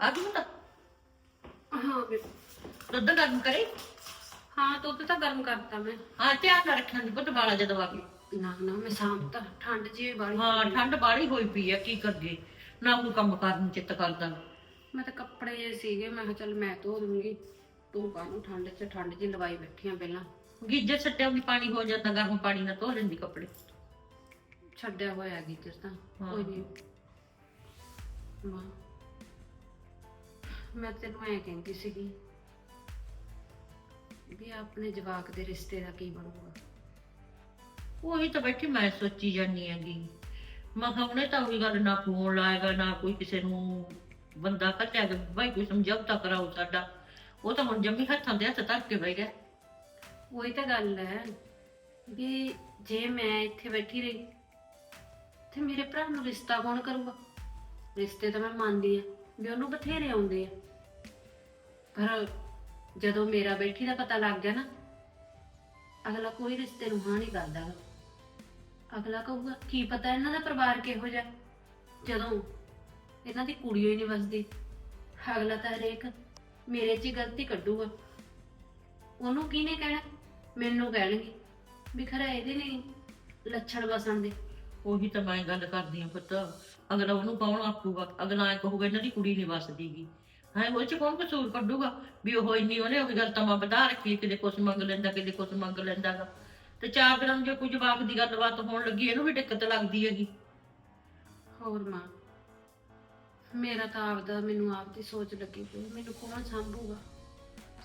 ਆ ਗਈ ਤਾਂ ਹਾਂ ਬੇ- ਦੁੱਧ ਗਰਮ ਕਰੇ? ਹਾਂ ਦੁੱਧ ਤਾਂ ਗਰਮ ਕਰਤਾ ਮੈਂ। ਹਾਂ ਧਿਆਨ ਨਾਲ ਰੱਖਣਾ ਨਹੀਂ ਪੁੱਤ ਬਾਲਾ ਜਦੋਂ ਆ ਗਈ। ਨਾ ਨਾ ਮੈਂ ਸ਼ਾਮ ਤਾਂ ਠੰਡ ਜੀ ਵਾਲੀ ਹਾਂ ਠੰਡ ਬਾੜੀ ਹੋਈ ਪਈ ਆ ਕੀ ਕਰਗੇ ਨਾ ਕੋਈ ਕੰਮ ਕਰਨ ਨੂੰ ਚਿੱਤ ਕਰਦਾ। ਮੈਂ ਤਾਂ ਕੱਪੜੇ ਜਿਹੇ ਸੀਗੇ ਮੈਂ ਕਿਹਾ ਚੱਲ ਮੈਂ ਧੋ ਦੂੰਗੀ। ਤੂੰ ਕਾਹਨੂੰ ਠੰਡ 'ਚ ਠੰਡ ਜੀ ਲਵਾਈ ਬੈਠੀ ਆਂ ਪਹਿਲਾਂ। ਗੀਜੇ ਸੱਟਿਆ ਵੀ ਪਾਣੀ ਹੋ ਜਾਂਦਾ ਗਰਮ ਪਾਣੀ ਨਾਲ ਧੋ ਲੈਂਦੀ ਕੱਪੜੇ। ਛੱਡਿਆ ਹੋਇਆ ਗੀਜ਼ਰ ਤਾਂ ਹਾਂ। ਕੋਈ ਨਹੀਂ ਮਾਂ ਮੈਂ ਤੈਨੂੰ ਐ ਕਹਿੰਦੀ ਸੀਗੀ ਵੀ ਆਪਣੇ ਜਵਾਕ ਦੇ ਰਿਸ਼ਤੇ ਦਾ ਕੀ ਬਣੂਗਾ। ਉਹੀ ਤਾਂ ਬੈਠੀ ਮੈਂ ਸੋਚੀ ਜਾਂਦੀ ਹੈਗੀ। ਮੈਂ ਕਿਹਾ ਉਹਨੇ ਤਾਂ ਉਹੀ ਗੱਲ ਨਾ ਫੋਨ ਲਾਏਗਾ ਨਾ ਕੋਈ ਕਿਸੇ ਨੂੰ ਬੰਦਾ ਕੱਟਿਆ ਕਿ ਭਾਈ ਕੋਈ ਸਮਝੌਤਾ ਕਰਾਓ ਸਾਡਾ। ਉਹ ਤਾਂ ਹੁਣ ਜੰਮੀ ਹੱਥਾਂ ਦੇ ਹੱਥ ਧਰ ਕੇ ਬਹਿ ਗਿਆ। ਉਹੀ ਤਾਂ ਗੱਲ ਹੈ ਵੀ ਜੇ ਮੈਂ ਇੱਥੇ ਬੈਠੀ ਰਹੀ ਤੇ ਮੇਰੇ ਭਰਾ ਨੂੰ ਰਿਸ਼ਤਾ ਕੌਣ ਕਰੂਗਾ? ਰਿਸ਼ਤੇ ਤਾਂ ਮੈਂ ਮੰਨਦੀ ਆ ਵੀ ਉਹਨੂੰ ਬਥੇਰੇ ਆਉਂਦੇ ਆ। ਪਰ ਜਦੋਂ ਮੇਰਾ ਬੈਠੀ ਦਾ ਪਤਾ ਲੱਗ ਗਿਆ ਨਾ, ਅਗਲਾ ਕੋਈ ਰਿਸ਼ਤੇ ਨੂੰ ਹਾਂ ਨਹੀਂ ਕਰਦਾ ਗਾ। ਅਗਲਾ ਕਹੂਗਾ, ਕੀ ਪਤਾ ਇਹਨਾਂ ਦਾ ਪਰਿਵਾਰ ਕਿਹੋ ਜਿਹਾ? ਜਦੋਂ ਇਹਨਾਂ ਦੀ ਕੁੜੀ ਹੀ ਨਹੀਂ ਵਸਦੀ, ਅਗਲਾ ਤਾਂ ਹਰੇਕ ਮੇਰੇ 'ਚ ਹੀ ਗਲਤੀ ਕੱਢੂਗਾ। ਉਹਨੂੰ ਕਿਹਨੇ ਕਹਿਣਾ? ਮੈਨੂੰ ਕਹਿਣਗੇ। ਵੀ ਖਰਾ ਇਹਦੇ ਨੇ ਲੱਛਣ ਵਸਣ ਦੇ। ਉਹੀ ਤਾਂ ਮੈਂ ਗੱਲ ਕਰਦੀ ਹਾਂ ਪੁੱਤ। ਅਗਲਾ ਉਹਨੂੰ ਕੌਣ ਆਖੂਗਾ? ਅਗਲਾ ਐ ਕਹੂਗਾ, ਇਹਨਾਂ ਦੀ ਕੁੜੀ ਨਹੀਂ ਵਸਦੀਗੀ ਹੈ ਉਹ ਚ ਕੌਣ ਕਸੂਰ ਕੱਢੂਗਾ? ਵੀ ਉਹ ਇੰਨੀ ਉਹਨੇ ਉਹ ਗੱਲ ਤਾਂ ਵਧਾ ਰੱਖੀ ਕਿਤੇ ਕੁਛ ਮੰਗ ਲੈਂਦਾ ਕਿਤੇ ਕੁਛ ਮੰਗ ਲੈਂਦਾ ਗਾ ਤੇ ਚਾਰ ਦਿਨਾਂ ਨੂੰ ਜੇ ਕੋਈ ਜਵਾਬ ਦੀ ਗੱਲਬਾਤ ਹੋਣ ਲੱਗੀ ਇਹਨੂੰ ਵੀ ਦਿੱਕਤ ਲੱਗਦੀ ਹੈਗੀ। ਹੋਰ ਮਾਂ ਮੇਰਾ ਤਾਂ ਆਪਦਾ ਮੈਨੂੰ ਆਪਦੀ ਸੋਚ ਲੱਗੀ ਪਈ ਮੈਨੂੰ ਕੌਣ ਸੰਭੂਗਾ?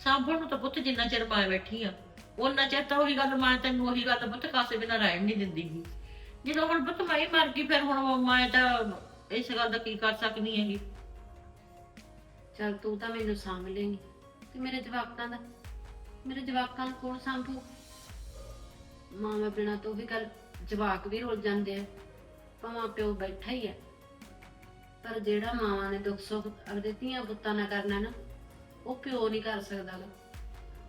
ਸਾਂਭਣ ਨੂੰ ਤਾਂ ਪੁੱਤ ਜਿੰਨਾ ਚਿਰ ਮੈਂ ਬੈਠੀ ਆ ਉਹਨਾਂ ਚਿਰ ਤਾਂ ਉਹੀ ਗੱਲ ਮੈਂ ਤੈਨੂੰ ਉਹੀ ਗੱਲ ਪੁੱਤ ਕਾਸੇ ਬਿਨਾਂ ਰਹਿਣ ਨਹੀਂ ਦਿੰਦੀਗੀ ਜਦੋਂ ਹੁਣ ਪੁੱਤ ਮੈਂ ਹੀ ਮਰ ਗਈ ਫਿਰ ਹੁਣ ਮੈਂ ਤਾਂ ਇਸ ਗੱਲ ਦਾ ਕੀ ਕਰ ਸਕਦੀ ਹੈਗੀ? ਚਲ ਤੂੰ ਤਾਂ ਮੈਨੂੰ ਸਾਂਭ ਲੇਂਗੀ। ਤੇ ਮੇਰੇ ਜਵਾਕਾਂ ਦਾ ਮੇਰੇ ਜਵਾਕਾਂ ਨੂੰ ਕੌਣ ਸਾਂਭੂ? ਮਾਂ ਬਿਨਾਂ ਤੋਂ ਵੀ ਗੱਲ ਜਵਾਕ ਵੀ ਰੁੱਲ ਜਾਂਦੇ ਆ। ਭਾਵਾਂ ਪਿਓ ਬੈਠਾ ਹੀ ਹੈ ਪਰ ਜਿਹੜਾ ਮਾਵਾਂ ਨੇ ਦੁੱਖ ਸੁੱਖ ਅਗਦੇ ਧੀਆਂ ਪੁੱਤਾਂ ਨਾਲ ਕਰਨਾ ਨਾ, ਉਹ ਪਿਓ ਨਹੀਂ ਕਰ ਸਕਦਾ ਗਾ।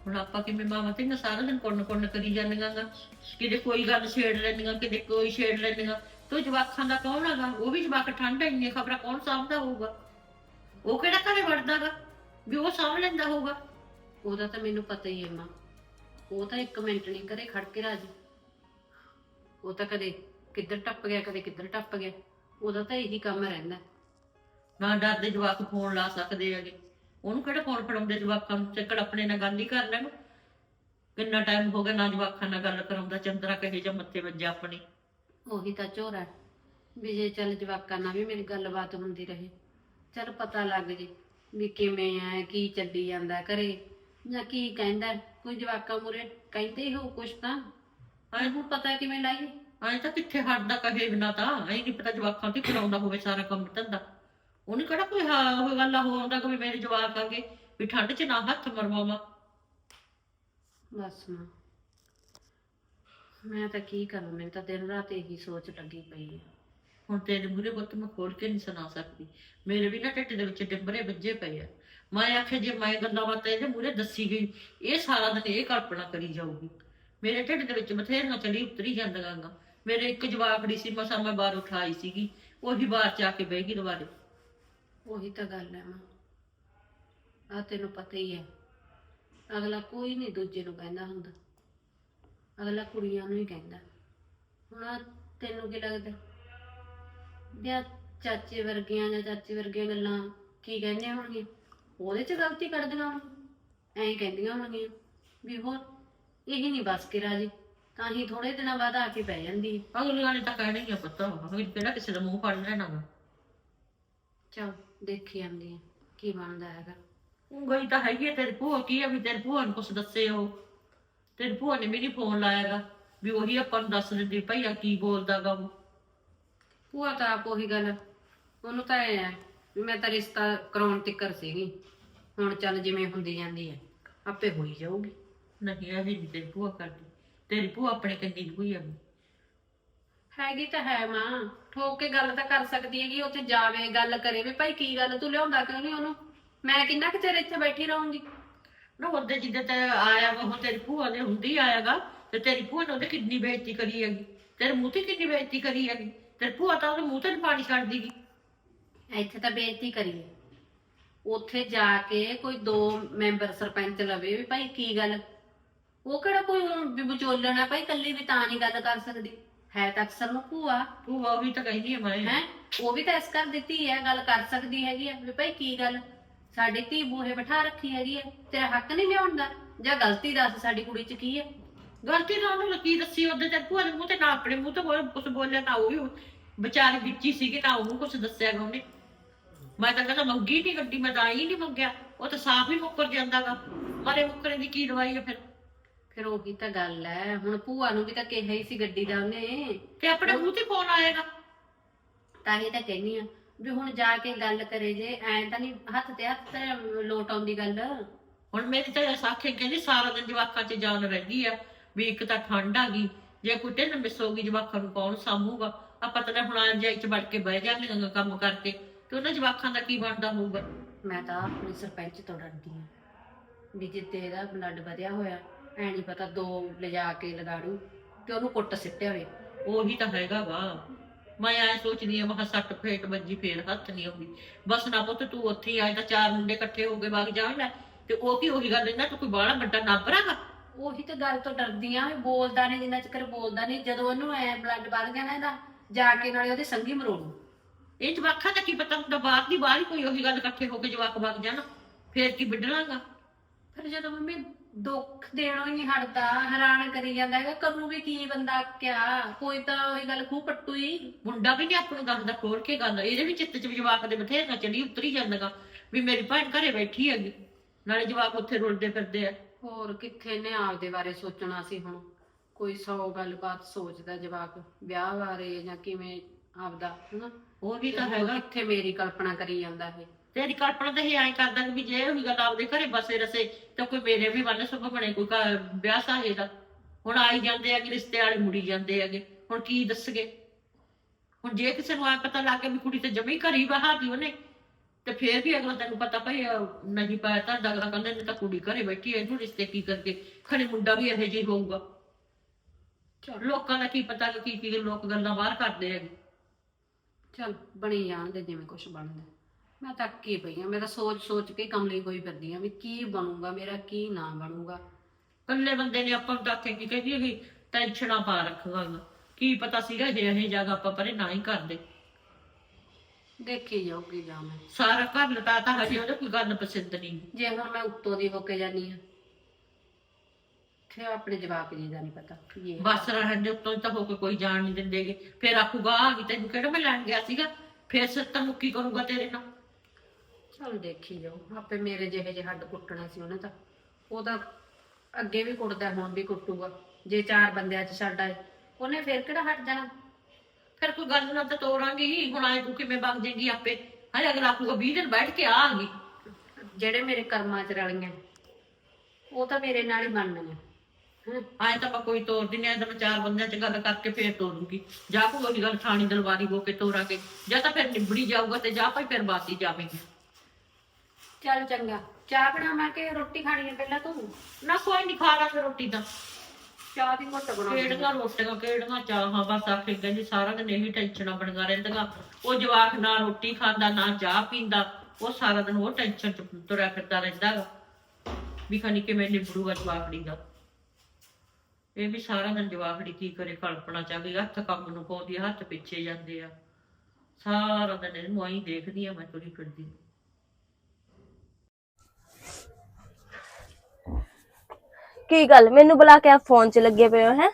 ਹੁਣ ਆਪਾਂ ਕਿਵੇਂ ਮਾਵਾਂ ਤੇ ਸਾਰਾ ਦਿਨ ਕੁੰਨ ਕੁੰਨ ਕਰੀ ਜਾਂਦੀਆਂ ਗਾ ਕਿਤੇ ਕੋਈ ਗੱਲ ਛੇੜ ਲੈਂਦੀਆਂ, ਕਿਤੇ ਕੋਈ ਛੇੜ ਲੈਂਦੀਆਂ। ਤੋ ਜਵਾਕਾਂ ਦਾ ਕੌਣ ਹੈਗਾ? ਉਹ ਵੀ ਜਵਾਕ ਠੰਡ ਇੰਨੀ ਖਬਰਾਂ ਕੌਣ ਸਾਂਭਦਾ ਹੋਊਗਾ? ਉਹ ਕਿਹੜਾ ਘਰੇ ਵੜਦਾਗਾ? ਵੀ ਉਹ ਸਾਂਭ ਲੈਂਦਾ ਹੋਊਗਾ। ਉਹਦਾ ਤਾਂ ਮੈਨੂੰ ਪਤਾ ਹੀ ਹੈ ਮਾਂ। ਉਹ ਤਾਂ ਇੱਕ ਮਿੰਟ ਨਹੀਂ ਕਰੇ ਖੜ ਕੇ ਰਾਜੀ। ਉਹ ਤਾਂ ਕਦੇ ਕਿੱਧਰ ਟੱਪ ਗਿਆ ਕਦੇ ਕਿੱਧਰ ਟੱਪ ਗਿਆ। ਉਹਦਾ ਤਾਂ ਇਹੀ ਕੰਮ ਰਹਿੰਦਾ। ਨਾ ਡਰਦੇ ਜਵਾਕ ਫੋਨ ਲਾ ਸਕਦੇ ਹੈਗੇ। ਉਹਨੂੰ ਕਿਹੜਾ ਫੋਨ ਫੜਾਉਂਦੇ ਜਵਾਕਾਂ ਨੂੰ? ਚੱਕੜ ਆਪਣੇ ਨਾਲ ਗੱਲ ਹੀ ਕਰ ਲੈਣ। ਕਿੰਨਾ ਟਾਈਮ ਹੋ ਗਿਆ ਨਾ ਜਵਾਕਾਂ ਨਾਲ ਗੱਲ ਕਰਾਉਂਦਾ ਚੰਦਰਾ ਕਹੇ ਜਾਂ ਮੱਥੇ ਵੱਜਾ ਆਪਣੇ। ਉਹੀ ਤਾਂ ਝੋਰਾ। ਵੀ ਜੇ ਚੱਲ ਜਵਾਕਾਂ ਨਾਲ ਵੀ ਮੇਰੀ ਗੱਲਬਾਤ ਹੁੰਦੀ ਰਹੇ। ਚੱਲ ਪਤਾ ਲੱਗ ਜੇ ਵੀ ਕਿਵੇਂ ਆ ਕੀ ਚੱਲੀ ਜਾਂਦਾ ਘਰੇ। ਜਾਂ ਕੀ ਕਹਿੰਦਾ ਕੋਈ ਜਵਾਕਾਂ ਮੁਰੇ ਕਹਿੰਦੇ ਹੀ ਹੋ ਕੁਛ ਤਾਂ। ਐ ਹੁਣ ਪਤਾ ਕਿਵੇਂ ਲਾਈਏ। ਐਂ ਤਾਂ ਕਿੱਥੇ ਹਟਦਾ ਕਹੇ ਬਿਨਾ ਤਾਂ। ਐਂ ਨਹੀਂ ਪਤਾ ਜਵਾਕਾਂ ਤੇ ਕਰਾਉਂਦਾ ਹੋਵੇ ਸਾਰਾ ਕੰਮ ਧੰਦਾ। ਉਹਨੇ ਕਿਹੜਾ ਕੋਈ ਹਾਂ ਉਹ ਗੱਲ ਹੋਉਂਦਾ ਕਿ ਵੀ ਮੇਰੇ ਜਵਾਕ ਆਗੇ ਵੀ ਠੰਡ 'ਚ ਨਾ ਹੱਥ ਮਰਵਾਵਾਂ। ਬਸ ਮਾਂ। ਮੈਂ ਤਾਂ ਕੀ ਕਰਾਂ ਮੈਨੂੰ ਤਾਂ ਦਿਨ ਰਾਤ ਇਹੀ ਸੋਚ ਲੱਗੀ ਪਈ ਹੈ ਹੁਣ ਤੇਰੇ ਮੂਰੇ ਪੁੱਤ ਮੈਂ ਖੋਲ ਕੇ ਨਹੀਂ ਸੁਣਾ ਸਕਦੀ। ਮੇਰੇ ਵੀ ਨਾ ਢਿੱਡ ਦੇ ਵਿੱਚ ਡਿੰਬਰੇ ਵੱਜੇ ਪਏ ਆ। ਮੈਂ ਆਖਿਆ, ਜੇ ਮੈਂ ਗੱਲਾਂ ਬਾਤਾਂ ਇਹਦੇ ਮੂਰੇ ਦੱਸੀ ਗਈ, ਇਹ ਸਾਰਾ ਦਿਨ ਇਹ ਕਲਪਨਾ ਕਰੀ ਜਾਊਗੀ। ਮੇਰੇ ਢਿੱਡ ਦੇ ਵਿੱਚ ਬਥੇਰੀਆਂ ਚੜੀ ਉਤਰੀ ਜਾਂਦੀਆਂ ਗਾ। ਮੇਰੇ ਇੱਕ ਜਵਾਕੜੀ ਸੀ, ਮਸਾਂ ਮੈਂ ਬਾਹਰ ਉਠਾਈ ਸੀਗੀ। ਉਹੀ ਬਾਹਰ ਚ ਆ ਕੇ ਬਹਿ ਗਈ ਦੁਬਾਰੇ। ਉਹੀ ਤਾਂ ਗੱਲ ਹੈ ਮਾਂ। ਆ ਤੈਨੂੰ ਪਤਾ ਹੀ ਹੈ। ਅਗਲਾ ਕੋਈ ਨਹੀਂ ਦੂਜੇ ਨੂੰ ਕਹਿੰਦਾ ਹੁੰਦਾ। ਅਗਲਾ ਕੁੜੀਆਂ ਨੂੰ ਹੀ ਕਹਿੰਦਾ। ਹੁਣ ਆਹ ਤੈਨੂੰ ਕੀ ਲੱਗਦਾ? ਵੀ ਆਹ ਚਾਚੇ ਵਰਗੀਆਂ ਜਾਂ ਚਾਚੇ ਵਰਗੀਆਂ ਗੱਲਾਂ ਕੀ ਕਹਿੰਦੀਆਂ ਹੋਣਗੀਆਂ? ਉਹਦੇ 'ਚ ਗਲਤੀ ਕੱਢਦੀਆਂ ਹੋਣਗੀਆਂ ਐਂ ਕਹਿੰਦੀਆਂ ਹੋਣਗੀਆਂ ਵੀ ਹੋਰ ਇਹੀ ਨਹੀਂ ਬਸ ਕੇ ਰਾਜੀ। ਤਾਂ ਹੀ ਥੋੜੇ ਦਿਨਾਂ ਬਾਅਦ ਆ ਕੇ ਪੈ ਜਾਂਦੀ। ਹੈ ਅਗਲੀਆਂ ਨੇ ਤਾਂ ਕਹਿਣਾ ਹੀ ਆ ਪਤਾ ਅਗਲੀ ਕਿਹੜਾ ਕਿਸੇ ਦਾ ਮੂੰਹ ਫੜ ਲੈਣਾ ਵਾ। ਚਲ ਦੇਖੀ ਆਂਦੀ ਹੈ ਕੀ ਬਣਦਾ ਹੈਗਾ। ਉਹ ਗਈ ਤਾਂ ਹੈਗੀ ਆ, ਤੇਰੀ ਭੂਆ ਕੀ ਆ ਵੀ ਤੇਰੀ ਭੂਆ ਨੂੰ ਕੁਛ ਦੱਸੇ ਉਹ। ਤੇਰੀ ਭੂਆ ਨੇ ਮੇਰੀ ਫੋਨ ਲਾਇਆਗਾ ਵੀ ਉਹੀ ਆਪਾਂ ਨੂੰ ਦੱਸ ਦਿੰਦੀ ਭਈ ਆ ਕੀ ਬੋਲਦਾਗਾ ਉਹ। ਭੂਆ ਤਾਂ ਆਪ ਉਹੀ ਗੱਲ ਉਹਨੂੰ ਤਾਂ ਇਹ ਹੈ ਵੀ ਮੈਂ ਤਾਂ ਰਿਸ਼ਤਾ ਕਰਾਉਣ ਤਿੱਕਰ ਸੀਗੀ ਹੁਣ ਚੱਲ ਜਿਵੇਂ ਹੁੰਦੀ ਜਾਂਦੀ ਹੈ ਆਪੇ ਹੋਈ ਜਾਊਗੀ। ਨਹੀਂ ਇਹ ਨਹੀਂ ਤੇਰੀ ਭੂਆ ਕਰਦੀ ਤੇਰੀ ਭੂਆ ਆਪਣੇ ਕੰਨੀ ਹੋਈ ਆ ਹੈਗੀ। ਤਾਂ ਹੈ ਮਾਂ ਠੋਕ ਕੇ ਗੱਲ ਤਾਂ ਕਰ ਸਕਦੀ ਹੈਗੀ ਉੱਥੇ ਜਾਵੇ ਗੱਲ ਕਰੇ ਵੀ ਭਾਈ ਕੀ ਗੱਲ ਤੂੰ ਲਿਆਉਂਦਾ ਕਿਉਂ ਨਹੀਂ ਉਹਨੂੰ? ਮੈਂ ਕਿੰਨਾ ਕੁ ਚਿਰ ਇੱਥੇ ਬੈਠੀ ਰਹੂੰਗੀ? ਨਾ ਉਹਦੇ ਜਿੱਦੇ ਤੇ ਆਇਆ ਵਾ ਉਹ ਤੇਰੀ ਭੂਆ ਨੇ ਹੁੰਦੀ ਆਇਆਗਾ ਤੇ ਤੇਰੀ ਭੂਆ ਨੇ ਉਹਦੇ ਕਿੰਨੀ ਬੇਇੱਜ਼ਤੀ ਕਰੀ ਹੈਗੀ ਤੇਰੇ ਮੂੰਹ ਤੇ ਕਿੰਨੀ ਬੇਇੱਜ਼ਤੀ ਕਰੀ ਹੈਗੀ। ਤੇਰੀ ਭੂਆ ਤਾਂ ਉਹਦੇ ਮੂੰਹ ਤੇ ਨੀ ਪਾਣੀ ਛੱਡ ਦੀਗੀ ਇੱਥੇ ਤਾਂ ਬੇਇੱਜ਼ਤੀ ਕਰੀਏ। ਉੱਥੇ ਜਾ ਕੇ ਕੋਈ ਦੋ ਮੈਂਬਰ ਸਰਪੰਚ ਲਵੇ ਵੀ ਭਾਈ ਕੀ ਗੱਲ? ਉਹ ਕਿਹੜਾ ਕੋਈ ਊਂ ਵੀ ਵਿਚੋਲਣ ਆ ਭਾਈ ਕੱਲੀ ਵੀ ਤਾਂ ਨਹੀਂ ਗੱਲ ਕਰ ਸਕਦੀ। ਹੈ ਤਾਂ ਅਕਸਰ ਨੂੰ ਭੂਆ। ਤੂੰ ਉਹੀ ਤਾਂ ਕਹਿੰਦੀ ਹੈ ਮੈਂ ਹੈ? ਉਹ ਵੀ ਤਾਂ ਇਸ ਕਰ ਦਿੱਤੀ ਹੈ ਗੱਲ ਕਰ ਸਕਦੀ ਹੈਗੀ ਹੈ ਵੀ ਭਾਈ ਕੀ ਗੱਲ? ਸਾਡੀ ਧੀ ਬੂਹੇ ਬਿਠਾ ਰੱਖੀ ਹੈਗੀ ਹੈ ਤੇਰਾ ਹੱਕ ਨਹੀਂ ਲਿਆਉਣ ਦਾ। ਜਾਂ ਗਲਤੀ ਦੱਸ ਸਾਡੀ ਕੁੜੀ 'ਚ ਕੀ ਹੈ ਗਲਤੀ ਨਾਲ ਉਹਨੂੰ ਕੀ ਦੱਸੀ ਉਹਦੇ ਤੇ ਭੂਆ ਦੇ ਮੂੰਹ ਤੇ ਨਾ ਆਪਣੇ ਮੂੰਹ ਤੇ ਕੁਝ ਬੋਲਿਆ ਨਾ ਉਹ ਵੀ ਵਿਚਾਰੀ ਵਿੱਚ ਸੀਗੀ ਨਾ ਉਹਨੂੰ ਕੁਝ ਦੱਸਿਆ ਗਾ ਉਹਨੇ। ਮੈਂ ਤਾਂ ਕਹਿੰਦਾ ਮੰਗੀ ਨਹੀਂ ਗੱਡੀ ਮੈਂ ਤਾਂ ਹੀ ਨਹੀਂ ਮੰਗਿਆ। ਉਹ ਤਾਂ ਸਾਫ਼ ਹੀ ਮੁੱਕਰ ਜਾਂਦਾਗਾ ਮਾਰੇ ਮੁੱਕਰੇ ਦੀ ਕੀ ਦਵਾਈ ਹੈ ਫਿਰ? ਫਿਰ ਉਹੀ ਤਾਂ ਗੱਲ ਹੈ ਹੁਣ ਭੂਆ ਨੂੰ ਵੀ ਤਾਂ ਕਿਹਾ ਹੀ ਸੀ ਗੱਡੀ ਦਾ ਉਹਨੇ। ਤੇ ਆਪਣੇ ਮੂੰਹ ਤੇ ਫੋਨ ਆਏਗਾ? ਤਾਂ ਹੀ ਤਾਂ ਕਹਿੰਨੀ ਆ ਵੀ ਹੁਣ ਜਾ ਕੇ ਗੱਲ ਕਰੇ ਜੇ ਐ ਤਾਂ ਨਹੀਂ ਹੱਥ ਤੇ ਹੱਥ ਤੇ ਲੋਟ ਆਉਂਦੀ ਗੱਲ। ਹੁਣ ਮੇਰੀ ਤਾਂ ਸਾਖੇ ਕਹਿੰਦੀ ਸਾਰਾ ਦਿਨ ਜਵਾਕਾਂ 'ਚ ਜਾਨ ਰਹਿੰਦੀ ਆ। ਵੀ ਇੱਕ ਤਾਂ ਠੰਡ ਆ ਗਈ ਜੇ ਕੋਈ ਢਿੱਲ ਮਿਸ ਹੋ ਗਈ ਜਵਾਕਾਂ ਨੂੰ ਕੌਣ ਸਾਂਭੂਗਾ? ਆਪਾਂ ਤਾਂ ਹੁਣ ਆਂ ਜਾਈ ਚ ਵੜ ਕੇ ਬਹਿ ਜਾਂਦੇ ਕੰਮ ਕਰਕੇ ਤੇ ਉਹਨਾਂ ਜਵਾਕਾਂ ਦਾ ਕੀ ਬਣਦਾ ਹੋਊਗਾ? ਮੈਂ ਤਾਂ ਆਪਣੇ ਸਰਪੰਚ ਤੋਂ ਡਰਦੀ ਆ ਵੀ ਜਿੱਤੇ ਇਹਦਾ ਬਲੱਡ ਵਧਿਆ ਹੋਇਆ ਐ ਨਹੀਂ ਪਤਾ ਦੋ ਲਿਜਾ ਕੇ ਲਗਾੜੂ ਤੇ ਉਹਨੂੰ ਕੁੱਟ ਸਿੱਟਿਆ ਹੋਵੇ। ਉਹੀ ਤਾਂ ਹੈਗਾ ਵਾ। ਮੈਂ ਐ ਸੋਚਦੀ ਆ ਮਹਾ ਸੱਟ ਫੇਟ ਵੱਜੀ ਫੇਰ ਹੱਥ ਨਹੀਂ ਆਉਂਦੀ। ਬਸ ਨਾ ਪੁੱਤ ਤੂੰ ਉੱਥੇ ਹੀ ਆਏ ਤਾਂ ਚਾਰ ਮੁੰਡੇ ਇਕੱਠੇ ਹੋ ਕੇ ਵਗ ਜਾਣ ਤੇ ਉਹ ਕੀ ਉਹੀ ਗੱਲ ਇਹਨਾਂ ਤੂੰ ਕੋਈ ਬਾਹਲਾ ਵੱਡਾ ਨਾਬਰਾਗਾ ਉਹੀ ਤਾਂ ਗੱਲ ਤੋਂ ਡਰਦੀ ਆ ਬੋਲਦਾ ਨਹੀਂ ਜਿੰਨਾ ਚਿਰ ਬੋਲਦਾ ਨਹੀਂ ਜਦੋਂ ਉਹਨੂੰ ਐ ਬਲੱਡ ਵੱਧ ਗਿਆ ਨਾ ਇਹਦਾ ਜਾ ਕੇ ਨਾਲੇ ਉਹਦੇ ਸੰਗੀ ਮਰੋੜੂ ਇਹ ਜਵਾਕਾਂ ਦਾ ਕੀ ਪਤਾ ਹੁੰਦਾ ਬਾਹਰ ਦੀ ਬਾਹਰ ਹੀ ਕੋਈ ਉਹੀ ਗੱਲ ਇਕੱਠੇ ਹੋ ਕੇ ਜਵਾਕ ਵਗ ਜਾਣ ਫੇਰ ਕੀ ਵੱਢਣਾਗਾ? ਫਿਰ ਜਦੋਂ ਮੰਮੀ ਦੁੱਖ ਦੇਣੋਂ ਹੀ ਨਹੀਂ ਹਟਦਾ ਹੈਰਾਨ ਕਰੀ ਜਾਂਦਾ ਹੈਗਾ ਕਰੂ ਵੀ ਕੀ ਬੰਦਾ ਕਿਆ ਕੋਈ ਤਾਂ ਉਹੀ ਗੱਲ ਖੂਹ ਪੱਟੂ ਹੀ। ਮੁੰਡਾ ਵੀ ਨਹੀਂ ਆਪਾਂ ਨੂੰ ਦੱਸਦਾ ਖੋਲ ਕੇ ਗੱਲ ਇਹਦੇ ਵੀ ਚਿੱਤ ਚ ਵੀ ਜਵਾਕ ਦੇ ਬਥੇਰਾ ਚੜੀ ਉਤਰੀ ਜਾਂਦਾਗਾ ਵੀ ਮੇਰੀ ਭੈਣ ਘਰੇ ਬੈਠੀ ਹੈਗੀ ਨਾਲੇ ਜਵਾਕ ਉੱਥੇ ਰੁਲਦੇ ਫਿਰਦੇ ਆ। ਹੋਰ ਕਿੱਥੇ ਨੇ ਆਪਦੇ ਬਾਰੇ ਸੋਚਣਾ ਸੀ ਹੁਣ? ਕੋਈ ਸੌ ਗੱਲਬਾਤ ਸੋਚਦਾ ਜਵਾਕ ਵਿਆਹ ਬਾਰੇ ਜਾਂ ਕਿਵੇਂ ਆਪਦਾ ਹਨਾ? ਉਹ ਵੀ ਤਾਂ ਹੈਗਾ। ਕਿੱਥੇ ਮੇਰੀ ਕਲਪਨਾ ਕਰੀ ਜਾਂਦਾ ਇਹ? ਤੇਰੀ ਕਲਪਨਾ ਤਾਂ ਇਹ ਐਂ ਕਰਦਾ ਵੀ ਜੇ ਉਹੀ ਗੱਲ ਆਪਦੇ ਘਰੇ ਬਸੇ ਰਸੇ ਤਾਂ ਕੋਈ ਮੇਰੇ ਵੀ ਬੰਨ ਸੁਭ ਬਣੇ ਕੋਈ ਘਰ ਵਿਆਹ ਸਾਹੇ ਦਾ। ਹੁਣ ਆਈ ਜਾਂਦੇ ਆ ਕਿ ਰਿਸ਼ਤੇ ਵਾਲੇ ਮੁੜੀ ਜਾਂਦੇ ਹੈਗੇ। ਹੁਣ ਕੀ ਦੱਸਗੇ? ਹੁਣ ਜੇ ਕਿਸੇ ਨੂੰ ਆ ਪਤਾ ਲੱਗ ਗਿਆ ਵੀ ਕੁੜੀ ਤੇ ਜਮੀ ਘਰੀ ਬਹਾਤੀ ਉਹਨੇ ਤੇ ਫੇਰ ਵੀ ਅਗਲਾ ਤੈਨੂੰ ਪਤਾ ਭਈ ਅਹ, ਨਹੀਂ ਪਾਇਆ ਤਾਂ ਅਗਲਾ ਕਹਿੰਦੇ ਨੇ ਤਾਂ ਕੁੜੀ ਘਰੇ ਬੈਠੀ ਐ ਇਹਨੂੰ ਰਿਸ਼ਤੇ ਕੀ ਕਰਕੇ ਖੜੇ ਮੁੰਡਾ ਵੀ ਇਹੋ ਜਿਹਾ ਹੀ ਹੋਊਗਾ। ਚਲ ਲੋਕਾਂ ਦਾ ਕੀ ਪਤਾ ਕਿ ਕੀ ਕੀ ਲੋਕ ਗੱਲਾਂ ਬਾਹਰ ਕਰਦੇ ਹੈਗੇ। ਚਲ ਬਣੀ ਜਾਣ ਦੇ ਜਿਵੇਂ ਕੁਝ ਬਣਦਾ। ਮੈਂ ਤਾਂ ਅੱਕੀ ਪਈ ਆ ਮੈਂ ਤਾਂ ਸੋਚ ਸੋਚ ਕੇ ਕਮਲੀ ਹੋਈ ਫਿਰਦੀ ਆ ਵੀ ਕੀ ਬਣੂਗਾ ਮੇਰਾ ਕੀ ਨਾ ਬਣੂਗਾ। ਇਕੱਲੇ ਬੰਦੇ ਨੇ ਆਪਾਂ ਨੂੰ ਤਾਂ ਕੀ ਕਹਿੰਦੀ ਹੈਗੀ ਟੈਨਸ਼ਨਾਂ ਪਾ ਰੱਖੀਆਂ ਕੀ ਪਤਾ ਸੀਗਾ ਜੇ ਇਹ ਜਗ੍ਹਾ ਆਪਾਂ ਪਰੇ ਨਾ ਹੀ ਕਰਦੇ। ਦੇਖੀ ਜਾਊਗੀ ਜਾਂ ਮੈਂ। ਸਾਰਾ ਘਰ ਲਟਾ ਤਾਂ ਹਜੇ ਉਹਦੇ ਕੋਈ ਗੱਲ ਪਸੰਦ ਨਹੀਂ। ਜੇ ਹੁਣ ਮੈਂ ਉੱਤੋਂ ਦੀ ਹੋ ਕੇ ਜਾਨੀ ਆ ਤੇ ਆਪਣੇ ਜਵਾਬ ਜੀ ਦਾ ਨਹੀਂ ਪਤਾ ਇਹ ਬਸ ਰਹਿਣ ਦੇ ਉੱਤੋਂ ਤਾਂ ਹੋ ਕੇ ਕੋਈ ਜਾਣ ਨਹੀਂ ਦਿੰਦੇਗੇ। ਫਿਰ ਆਖੂਗਾ ਆ ਗਈ ਤੈਨੂੰ ਕਿਹੜਾ ਮੈਂ ਲੈਣ ਗਿਆ ਸੀਗਾ? ਫਿਰ ਸੱਤਾਂ ਮੁੱਕੀ ਕਰੂਗਾ ਤੇਰੇ ਨਾਲ। ਚਲ ਦੇਖੀ ਜਾਓ ਆਪੇ ਮੇਰੇ ਜਿਹੇ ਜਿਹੇ ਹੱਡ ਕੁੱਟਣੇ ਸੀ ਉਹਨੇ ਤਾਂ। ਉਹ ਤਾਂ ਅੱਗੇ ਵੀ ਕੁੱਟਦਾ ਹੁਣ ਵੀ ਕੁੱਟੂਗਾ। ਜੇ ਚਾਰ ਬੰਦਿਆਂ 'ਚ ਛੱਡ ਆਏ ਉਹਨੇ ਫਿਰ ਕਿਹੜਾ ਹਟ ਜਾਣਾ? ਫਿਰ ਕੋਈ ਗੱਲ ਨਾ ਤਾਂ ਤੋਰਾਂਗੇ ਹੁਣ ਆਏ ਤੂੰ ਕਿਵੇਂ ਵਗ ਜਾਏਗੀ ਆਪੇ? ਹਲੇ ਅਗਲਾ ਆਖੂਗਾ 20 ਦਿਨ ਬੈਠ ਕੇ ਆ ਗਈ। ਜਿਹੜੇ ਮੇਰੇ ਕਰਮਾਂ 'ਚ ਰਲੀਆਂ ਉਹ ਤਾਂ ਮੇਰੇ ਨਾਲ ਹੀ ਬਣਨੀਆਂ ਹਾਂ ਆਏ ਤਾਂ ਮੈਂ ਕੋਈ ਤੋਰ ਦਿੰਨੇ ਆ ਤਾਂ ਮੈਂ ਚਾਰ ਬੰਦਿਆਂ ਚ ਗੱਲ ਕਰਕੇ ਫੇਰ ਤੋਰੂਗੀ। ਜਾ ਕੋਈ ਉਹੀ ਗੱਲ ਥਾਣੀ ਦਲਵਾਰੀ ਹੋ ਕੇ ਤੋਰਾਂਗੇ ਜਾਂ ਤਾਂ ਫਿਰ ਨਿਬੜੀ ਜਾਊਗਾ ਤੇ ਜਾ ਭਾਈ ਫਿਰ ਬਾਤੀ ਜਾਵੇਂਗੇ। ਚੱਲ ਚੰਗਾ ਚਾਹ ਬਣਾਵਾਂ ਕਿ ਰੋਟੀ ਖਾਣੀ ਹੈ ਪਹਿਲਾਂ ਤੂੰ? ਨਾ ਕੋਈ ਨਹੀਂ ਖਾ ਲਾਂਗੇ ਰੋਟੀ ਤਾਂ। ਚਾਹ ਦੀ ਘੁੱਟ ਬਣਾ ਦੇ। ਕਿਹੜੀਆਂ ਰੋਟੀਆਂ ਕਿਹੜੀਆਂ ਚਾਹਾਂ ਬਸ ਆਖੇ ਕਹਿੰਦੀ ਸਾਰਾ ਦਿਨ ਇਹੀ ਟੈਨਸ਼ਨਾਂ ਬਣਗਾ ਰਹਿੰਦੀਆਂ ਉਹ ਜਵਾਕ ਨਾ ਰੋਟੀ ਖਾਂਦਾ ਨਾ ਚਾਹ ਪੀਂਦਾ ਉਹ ਸਾਰਾ ਦਿਨ ਉਹ ਟੈਨਸ਼ਨ ਚ ਤੁਰਿਆ ਫਿਰਦਾ ਰਹਿੰਦਾ ਗਾ ਵੀ ਖਾਨੀ ਕਿਵੇਂ ਨਿਬੜੂਗਾ ਜਵਾਕੜੀ ਦਾ। ਇਹ ਵੀ ਸਾਰਾ ਦਿਨ ਜਵਾਕੜੀ ਕੀ ਕਰੇ ਕਲਪਨਾ ਚ ਆ ਗਈ ਹੱਥ ਕੰਮ ਨੂੰ ਪਾਉਂਦੀ ਆ, ਹੱਥ ਪਿੱਛੇ ਜਾਂਦੇ ਆ। ਸਾਰਾ ਦਿਨ ਇਹਨੂੰ ਆਈ ਦੇਖਦੀ ਆ ਮੈਂ ਤੁਰੀ ਫਿਰਦੀ। ਕੀ ਗੱਲ? ਮੈਨੂੰ ਬੁਲਾ ਕੇ ਆ ਫੋਨ 'ਚ ਲੱਗੇ ਪਏ ਹੋ ਹੈ?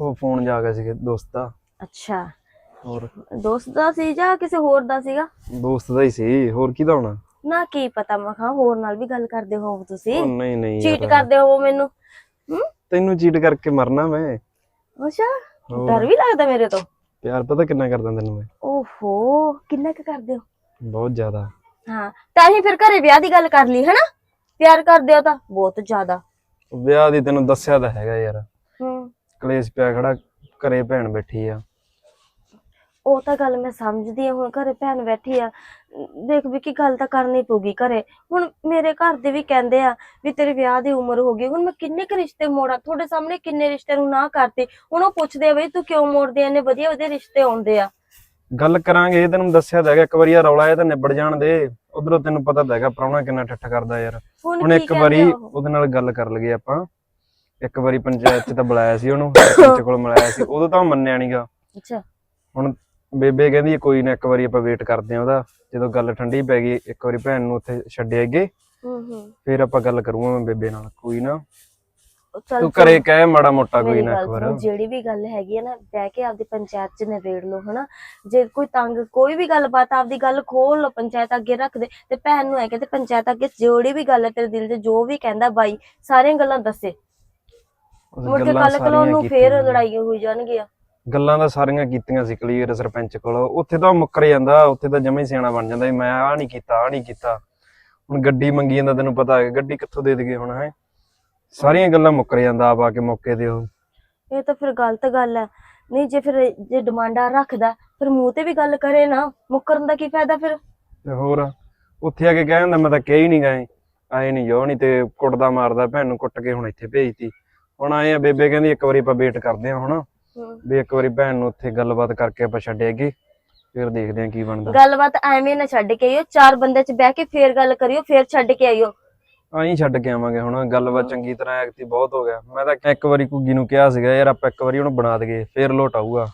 ਉਹ ਫੋਨ ਜਾ ਗਿਆ ਸੀ ਦੋਸਤ ਦਾ। ਅੱਛਾ। ਹੋਰ? ਦੋਸਤ ਦਾ ਸੀ ਜਾਂ ਕਿਸੇ ਹੋਰ ਦਾ ਸੀਗਾ? ਦੋਸਤ ਦਾ ਹੀ ਸੀ। ਹੋਰ ਕਿਹਦਾ ਹੋਣਾ? ਨਾ ਕੀ ਪਤਾ ਮੈਂ ਕਿਹਾ ਹੋਰ ਨਾਲ ਵੀ ਗੱਲ ਕਰਦੇ ਹੋ ਤੁਸੀਂ। ਉਹ ਨਹੀਂ ਨਹੀਂ ਚੀਟ ਯਾਰ ਕਰਦੇ ਹੋ ਮੈਨੂੰ। ਹੂੰ? ਤੈਨੂੰ ਚੀਟ ਕਰਕੇ ਮਰਨਾ ਮੈਂ। ਅੱਛਾ। ਹੋਰ। ਡਰ ਵੀ ਲੱਗਦਾ ਮੇਰੇ ਤੋਂ। ਪਿਆਰ ਪਤਾ ਕਿੰਨਾ ਕਰਦਾ ਤੈਨੂੰ ਮੈਂ? ਓਹੋ ਕਿੰਨਾ ਕੁ ਕਰਦੇ ਹੋ? ਬਹੁਤ ਜ਼ਿਆਦਾ। ਹਾਂ ਤਾਂ ਹੀ ਫਿਰ ਘਰੇ ਵਿਆਹ ਦੀ ਗੱਲ ਕਰ ਲਈ ਹਨਾ? ਪਿਆਰ ਕਰਦੇ ਹੋ ਤਾਂ ਬਹੁਤ ਜ਼ਿਆਦਾ। ਵਿਆਹ ਦੀ ਤੈਨੂੰ ਦੱਸਿਆ ਤਾਂ ਹੈਗਾ ਯਾਰ। ਹੂੰ। ਕਲੇਸ਼ ਪਿਆ ਖੜਾ ਘਰੇ ਭੈਣ ਬੈਠੀ ਆ। ਉਹ ਤਾਂ ਗੱਲ ਮੈਂ ਸਮਝਦੀ ਹਾਂ ਹੁਣ ਘਰੇ ਭੈਣ ਬੈਠੀ ਆ ਦੇਖ ਵੀ ਕੀ ਗੱਲ ਤਾਂ ਕਰਨੀ ਪਊਗੀ ਘਰੇ। ਹੁਣ ਮੇਰੇ ਘਰ ਦੇ ਵੀ ਕਹਿੰਦੇ ਆ ਵੀ ਤੇਰੇ ਵਿਆਹ ਦੀ ਉਮਰ ਹੋ ਗਈ ਹੁਣ ਮੈਂ ਕਿੰਨੇ ਕੁ ਰਿਸ਼ਤੇ ਮੋੜਾਂ ਤੁਹਾਡੇ ਸਾਹਮਣੇ ਕਿੰਨੇ ਰਿਸ਼ਤੇ ਨੂੰ ਨਾ ਕਰਤੀ। ਹੁਣ ਉਹ ਪੁੱਛਦੇ ਆ ਬਈ ਤੂੰ ਕਿਉਂ ਮੋੜਦੀ ਐ ਵਧੀਆ ਵਧੀਆ ਰਿਸ਼ਤੇ ਆਉਂਦੇ ਆ। ਗੱਲ ਕਰਾਂਗੇ ਤੈਨੂੰ ਦੱਸਿਆ ਤਾਂ ਹੈਗਾ ਇੱਕ ਵਾਰੀ ਆ ਰੌਲਾ ਇਹ ਤਾਂ ਨਿਬੜ ਜਾਣ ਦੇ। ਉਧਰੋਂ ਤੈਨੂੰ ਪਤਾ ਤਾਂ ਹੈਗਾ ਪ੍ਰਾਹੁਣਾ ਕਿੰਨਾ ਠੱਠ ਕਰਦਾ ਯਾਰ। ਹੁਣ ਹੁਣ ਕੀ ਇੱਕ ਕਹਿੰਦੇ ਵਾਰੀ ਉਹ? ਉਹਦੇ ਨਾਲ ਗੱਲ ਕਰ ਲਈਏ ਆਪਾਂ। ਇੱਕ ਵਾਰੀ ਪੰਚਾਇਤ 'ਚ ਤਾਂ ਬੁਲਾਇਆ ਸੀ ਉਹਨੂੰ ਸਰਪੰਚ ਕੋਲ ਮਿਲਾਇਆ ਸੀ। ਉਦੋਂ ਤਾਂ ਉਹ ਮੰਨਿਆ ਨਹੀਂਗਾ ਅੱਛਾ। ਬੇਬੇ ਕਹਿੰਦੀ ਕੋਈ ਨਾ ਇੱਕ ਵਾਰੀ ਆਪਾਂ ਵੇਟ ਕਰਦੇ ਆ ਉਹਦਾ। ਜਦੋਂ ਗੱਲ ਠੰਡੀ ਪੈ ਗਈ ਇੱਕ ਵਾਰੀ ਭੈਣ ਨੂੰ ਉੱਥੇ ਛੱਡਿਆਗੇ ਹੂੰ ਹੂੰ। ਫਿਰ ਆਪਾਂ ਗੱਲ ਕਰੂੰਗਾ ਮੈਂ ਬੇਬੇ ਨਾਲ ਕੋਈ ਨਾ। ਚੱਲ ਤੂੰ ਘਰੇ ਕਹਿ ਮਾੜਾ ਮੋਟਾ ਕੋਈ ਮੇਰੀ ਨਾ ਗੱਲ ਇੱਕ ਵਾਰ। ਸੁਣੋ, ਜਿਹੜੀ ਵੀ ਗੱਲ ਹੈਗੀ ਹੈ ਨਾ ਬਹਿ ਕੇ ਆਪਦੀ ਪੰਚਾਇਤ 'ਚ ਨਿਬੇੜ ਲਓ ਹਨਾ? ਜੇ ਕੋਈ ਤੰਗ ਕੋਈ ਵੀ ਗੱਲਬਾਤ ਆਪਦੀ ਗੱਲ ਖੋਲ ਲਓ ਪੰਚਾਇਤ ਅੱਗੇ ਰੱਖ ਦੇ ਤੇ ਭੈਣ ਨੂੰ ਹੈ ਕਿ ਤੇ ਪੰਚਾਇਤ ਅੱਗੇ ਜਿਹੜੀ ਵੀ ਗੱਲ ਹੈ ਤੇਰੇ ਦਿਲ 'ਚ ਜੋ ਵੀ ਕਹਿੰਦਾ ਬਾਈ ਸਾਰੀਆਂ ਗੱਲਾਂ ਦੱਸੇ। ਮੁੜ ਕੇ ਕੱਲ ਕੋਲ ਉਹਨੂੰ ਫੇਰ। ਲੜਾਈਆਂ ਹੋਈ ਜਾਣਗੀਆਂ। ਗੱਲਾਂ ਤਾਂ ਸਾਰੀਆਂ ਕੀਤੀਆਂ ਸੀ ਕਲੀਅਰ ਸਰਪੰਚ ਕੋਲ। ਉੱਥੇ ਤਾਂ ਉਹ ਮੁੱਕਰ ਜਾਂਦਾ ਉੱਥੇ ਤਾਂ ਜਮੇ ਸਿਆਣਾ ਬਣ ਜਾਂਦਾ ਵੀ ਮੈਂ ਆਹ ਨਹੀਂ ਕੀਤਾ ਆਹ ਨਹੀਂ ਕੀਤਾ। ਹੁਣ ਗੱਡੀ ਮੰਗੀ ਜਾਂਦਾ ਤੈਨੂੰ ਪਤਾ ਹੈ ਗੱਡੀ ਕਿੱਥੋਂ ਦੇ ਦੇਗੇ ਹੁਣ ਹੈ? ਸਾਰੀਆਂ ਗੱਲਾਂ ਮੁੱਕਰ ਜਾਂਦਾ ਆਪ ਆ ਕੇ ਮੌਕੇ ਤੇ ਉਹ। ਇਹ ਤਾਂ ਫਿਰ ਗਲਤ ਗੱਲ ਹੈ। ਨਹੀਂ ਜੇ ਫਿਰ ਜੇ ਡਿਮਾਂਡਾਂ ਰੱਖਦਾ ਫਿਰ ਮੂੰਹ ਤੇ ਵੀ ਗੱਲ ਕਰੇ ਨਾ। ਮੁੱਕਰਨ ਦਾ ਕੀ ਫਾਇਦਾ ਫਿਰ? ਤੇ ਹੋਰ ਉੱਥੇ ਆ ਕੇ ਕਹਿ ਜਾਂਦਾ ਮੈਂ ਤਾਂ ਕਹਿ ਹੀ ਨਹੀਂ ਗਏ। ਆਏ ਨਹੀਂ ਜੋ ਨਹੀਂ ਤੇ ਕੁੱਟਦਾ ਮਾਰਦਾ ਭੈਣ ਨੂੰ ਕੁੱਟ ਕੇ ਹੁਣ ਇੱਥੇ ਭੇਜਤੀ। ਹੁਣ ਆਏ ਆ ਬੇਬੇ ਕਹਿੰਦੀ ਇੱਕ ਵਾਰੀ ਆਪਾਂ ਵੇਟ ਕਰਦੇ ਆ ਹੁਣ। ਹਮ। ਵੀ ਇੱਕ ਵਾਰੀ ਭੈਣ ਨੂੰ ਉੱਥੇ ਗੱਲਬਾਤ ਕਰਕੇ ਆਪਾਂ ਛੱਡੇਗੇ ਫਿਰ ਦੇਖਦੇ ਆ ਕੀ ਬਣਦਾ। ਗੱਲਬਾਤ ਐਵੇਂ ਨਾ ਛੱਡ ਕੇ ਆਇਓ ਚਾਰ ਬੰਦੇ 'ਚ ਬਹਿ ਕੇ ਫੇਰ ਗੱਲ ਕਰਿਓ ਫੇਰ ਛੱਡ ਕੇ ਆਇਓ ਆਈ ਛੱਡ ਕੇ ਆਵਾਂਗੇ ਹੁਣ ਗੱਲਬਾਤ ਚੰਗੀ ਤਰ੍ਹਾਂ ਐਕਤੀ ਬਹੁਤ ਹੋ ਗਿਆ। ਮੈਂ ਤਾਂ ਇੱਕ ਵਾਰੀ ਕੁੱਗੀ ਨੂੰ ਕਿਹਾ ਸੀਗਾ ਯਾਰ ਆਪਾਂ ਇੱਕ ਵਾਰੀ ਉਹਨੂੰ ਬਣਾ ਦਈਏ ਫੇਰ ਲੋਟ ਆਊਗਾ।